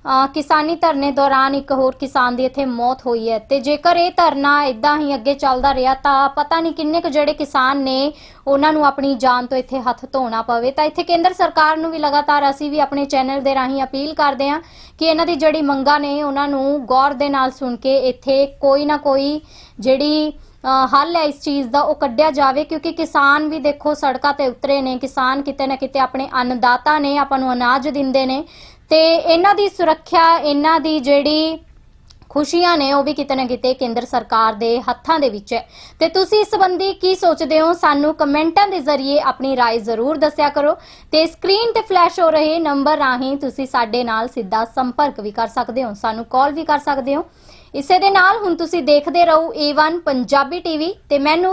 ਅ, ਕਿਸਾਨੀ ਧਰਨੇ ਦੌਰਾਨ ਇੱਕ ਹੋਰ ਕਿਸਾਨ ਦੀ ਇੱਥੇ ਮੌਤ ਹੋਈ ਹੈ ਤੇ ਜੇਕਰ ਇਹ ਧਰਨਾ ਇਦਾਂ ਹੀ ਅੱਗੇ ਚੱਲਦਾ ਰਿਹਾ ਤਾਂ ਪਤਾ ਨਹੀਂ ਕਿੰਨੇ ਕੁ ਜਿਹੜੇ ਕਿਸਾਨ ਨੇ ਉਹਨਾਂ ਨੂੰ ਆਪਣੀ ਜਾਨ ਤੋਂ ਇੱਥੇ ਹੱਥ ਧੋਣਾ ਪਵੇ। ਤਾਂ ਇੱਥੇ ਕੇਂਦਰ ਸਰਕਾਰ ਨੂੰ ਵੀ ਲਗਾਤਾਰ ਅਸੀਂ ਵੀ ਆਪਣੇ ਚੈਨਲ ਦੇ ਰਾਹੀਂ ਅਪੀਲ ਕਰਦੇ ਹਾਂ ਕਿ ਇਹਨਾਂ ਦੀ ਜਿਹੜੀ ਮੰਗਾਂ ਨੇ ਉਹਨਾਂ ਨੂੰ ਗੌਰ ਦੇ ਨਾਲ ਸੁਣ ਕੇ ਇੱਥੇ ਕੋਈ ਨਾ ਕੋਈ ਜਿਹੜੀ ਹੱਲ ਹੈ ਇਸ ਚੀਜ਼ ਦਾ ਉਹ ਕੱਢਿਆ ਜਾਵੇ ਕਿਉਂਕਿ ਕਿਸਾਨ ਵੀ ਦੇਖੋ ਸੜਕਾਂ ਤੇ ਉਤਰੇ ਨੇ ਕਿਸਾਨ ਕਿਤੇ ਨਾ ਕਿਤੇ ਆਪਣੇ ਅੰਨਦਾਤਾ ਨੇ ਆਪਾਂ ਨੂੰ ਅਨਾਜ ਦਿੰਦੇ ਨੇ ਤੇ ਇਹਨਾਂ ਦੀ ਸੁਰੱਖਿਆ ਇਹਨਾਂ ਦੀ ਜਿਹੜੀ ਖੁਸ਼ੀਆਂ ਨੇ ਉਹ ਵੀ ਕਿਤੇ ਨਾ ਕਿਤੇ ਕੇਂਦਰ ਸਰਕਾਰ ਦੇ ਹੱਥਾਂ ਦੇ ਵਿੱਚ ਹੈ ਤੇ ਤੁਸੀਂ ਇਸ ਸੰਬੰਧੀ ਕੀ ਸੋਚਦੇ ਹੋ ਸਾਨੂੰ ਕਮੈਂਟਾਂ ਦੇ ਜ਼ਰੀਏ ਆਪਣੀ رائے ਜ਼ਰੂਰ ਦੱਸਿਆ ਕਰੋ ਤੇ ਸਕਰੀਨ ਤੇ ਫਲੈਸ਼ ਹੋ ਰਹੇ ਨੰਬਰ ਰਾਹੀਂ ਤੁਸੀਂ ਸਾਡੇ ਨਾਲ ਸਿੱਧਾ ਸੰਪਰਕ ਵੀ ਕਰ ਸਕਦੇ ਹੋ ਸਾਨੂੰ ਕਾਲ ਵੀ ਕਰ ਸਕਦੇ ਹੋ ਇਸੇ ਦੇ ਨਾਲ ਹੁਣ ਤੁਸੀਂ ਦੇਖਦੇ ਰਹੋ A1 ਪੰਜਾਬੀ ਟੀਵੀ ਤੇ ਮੈਨੂੰ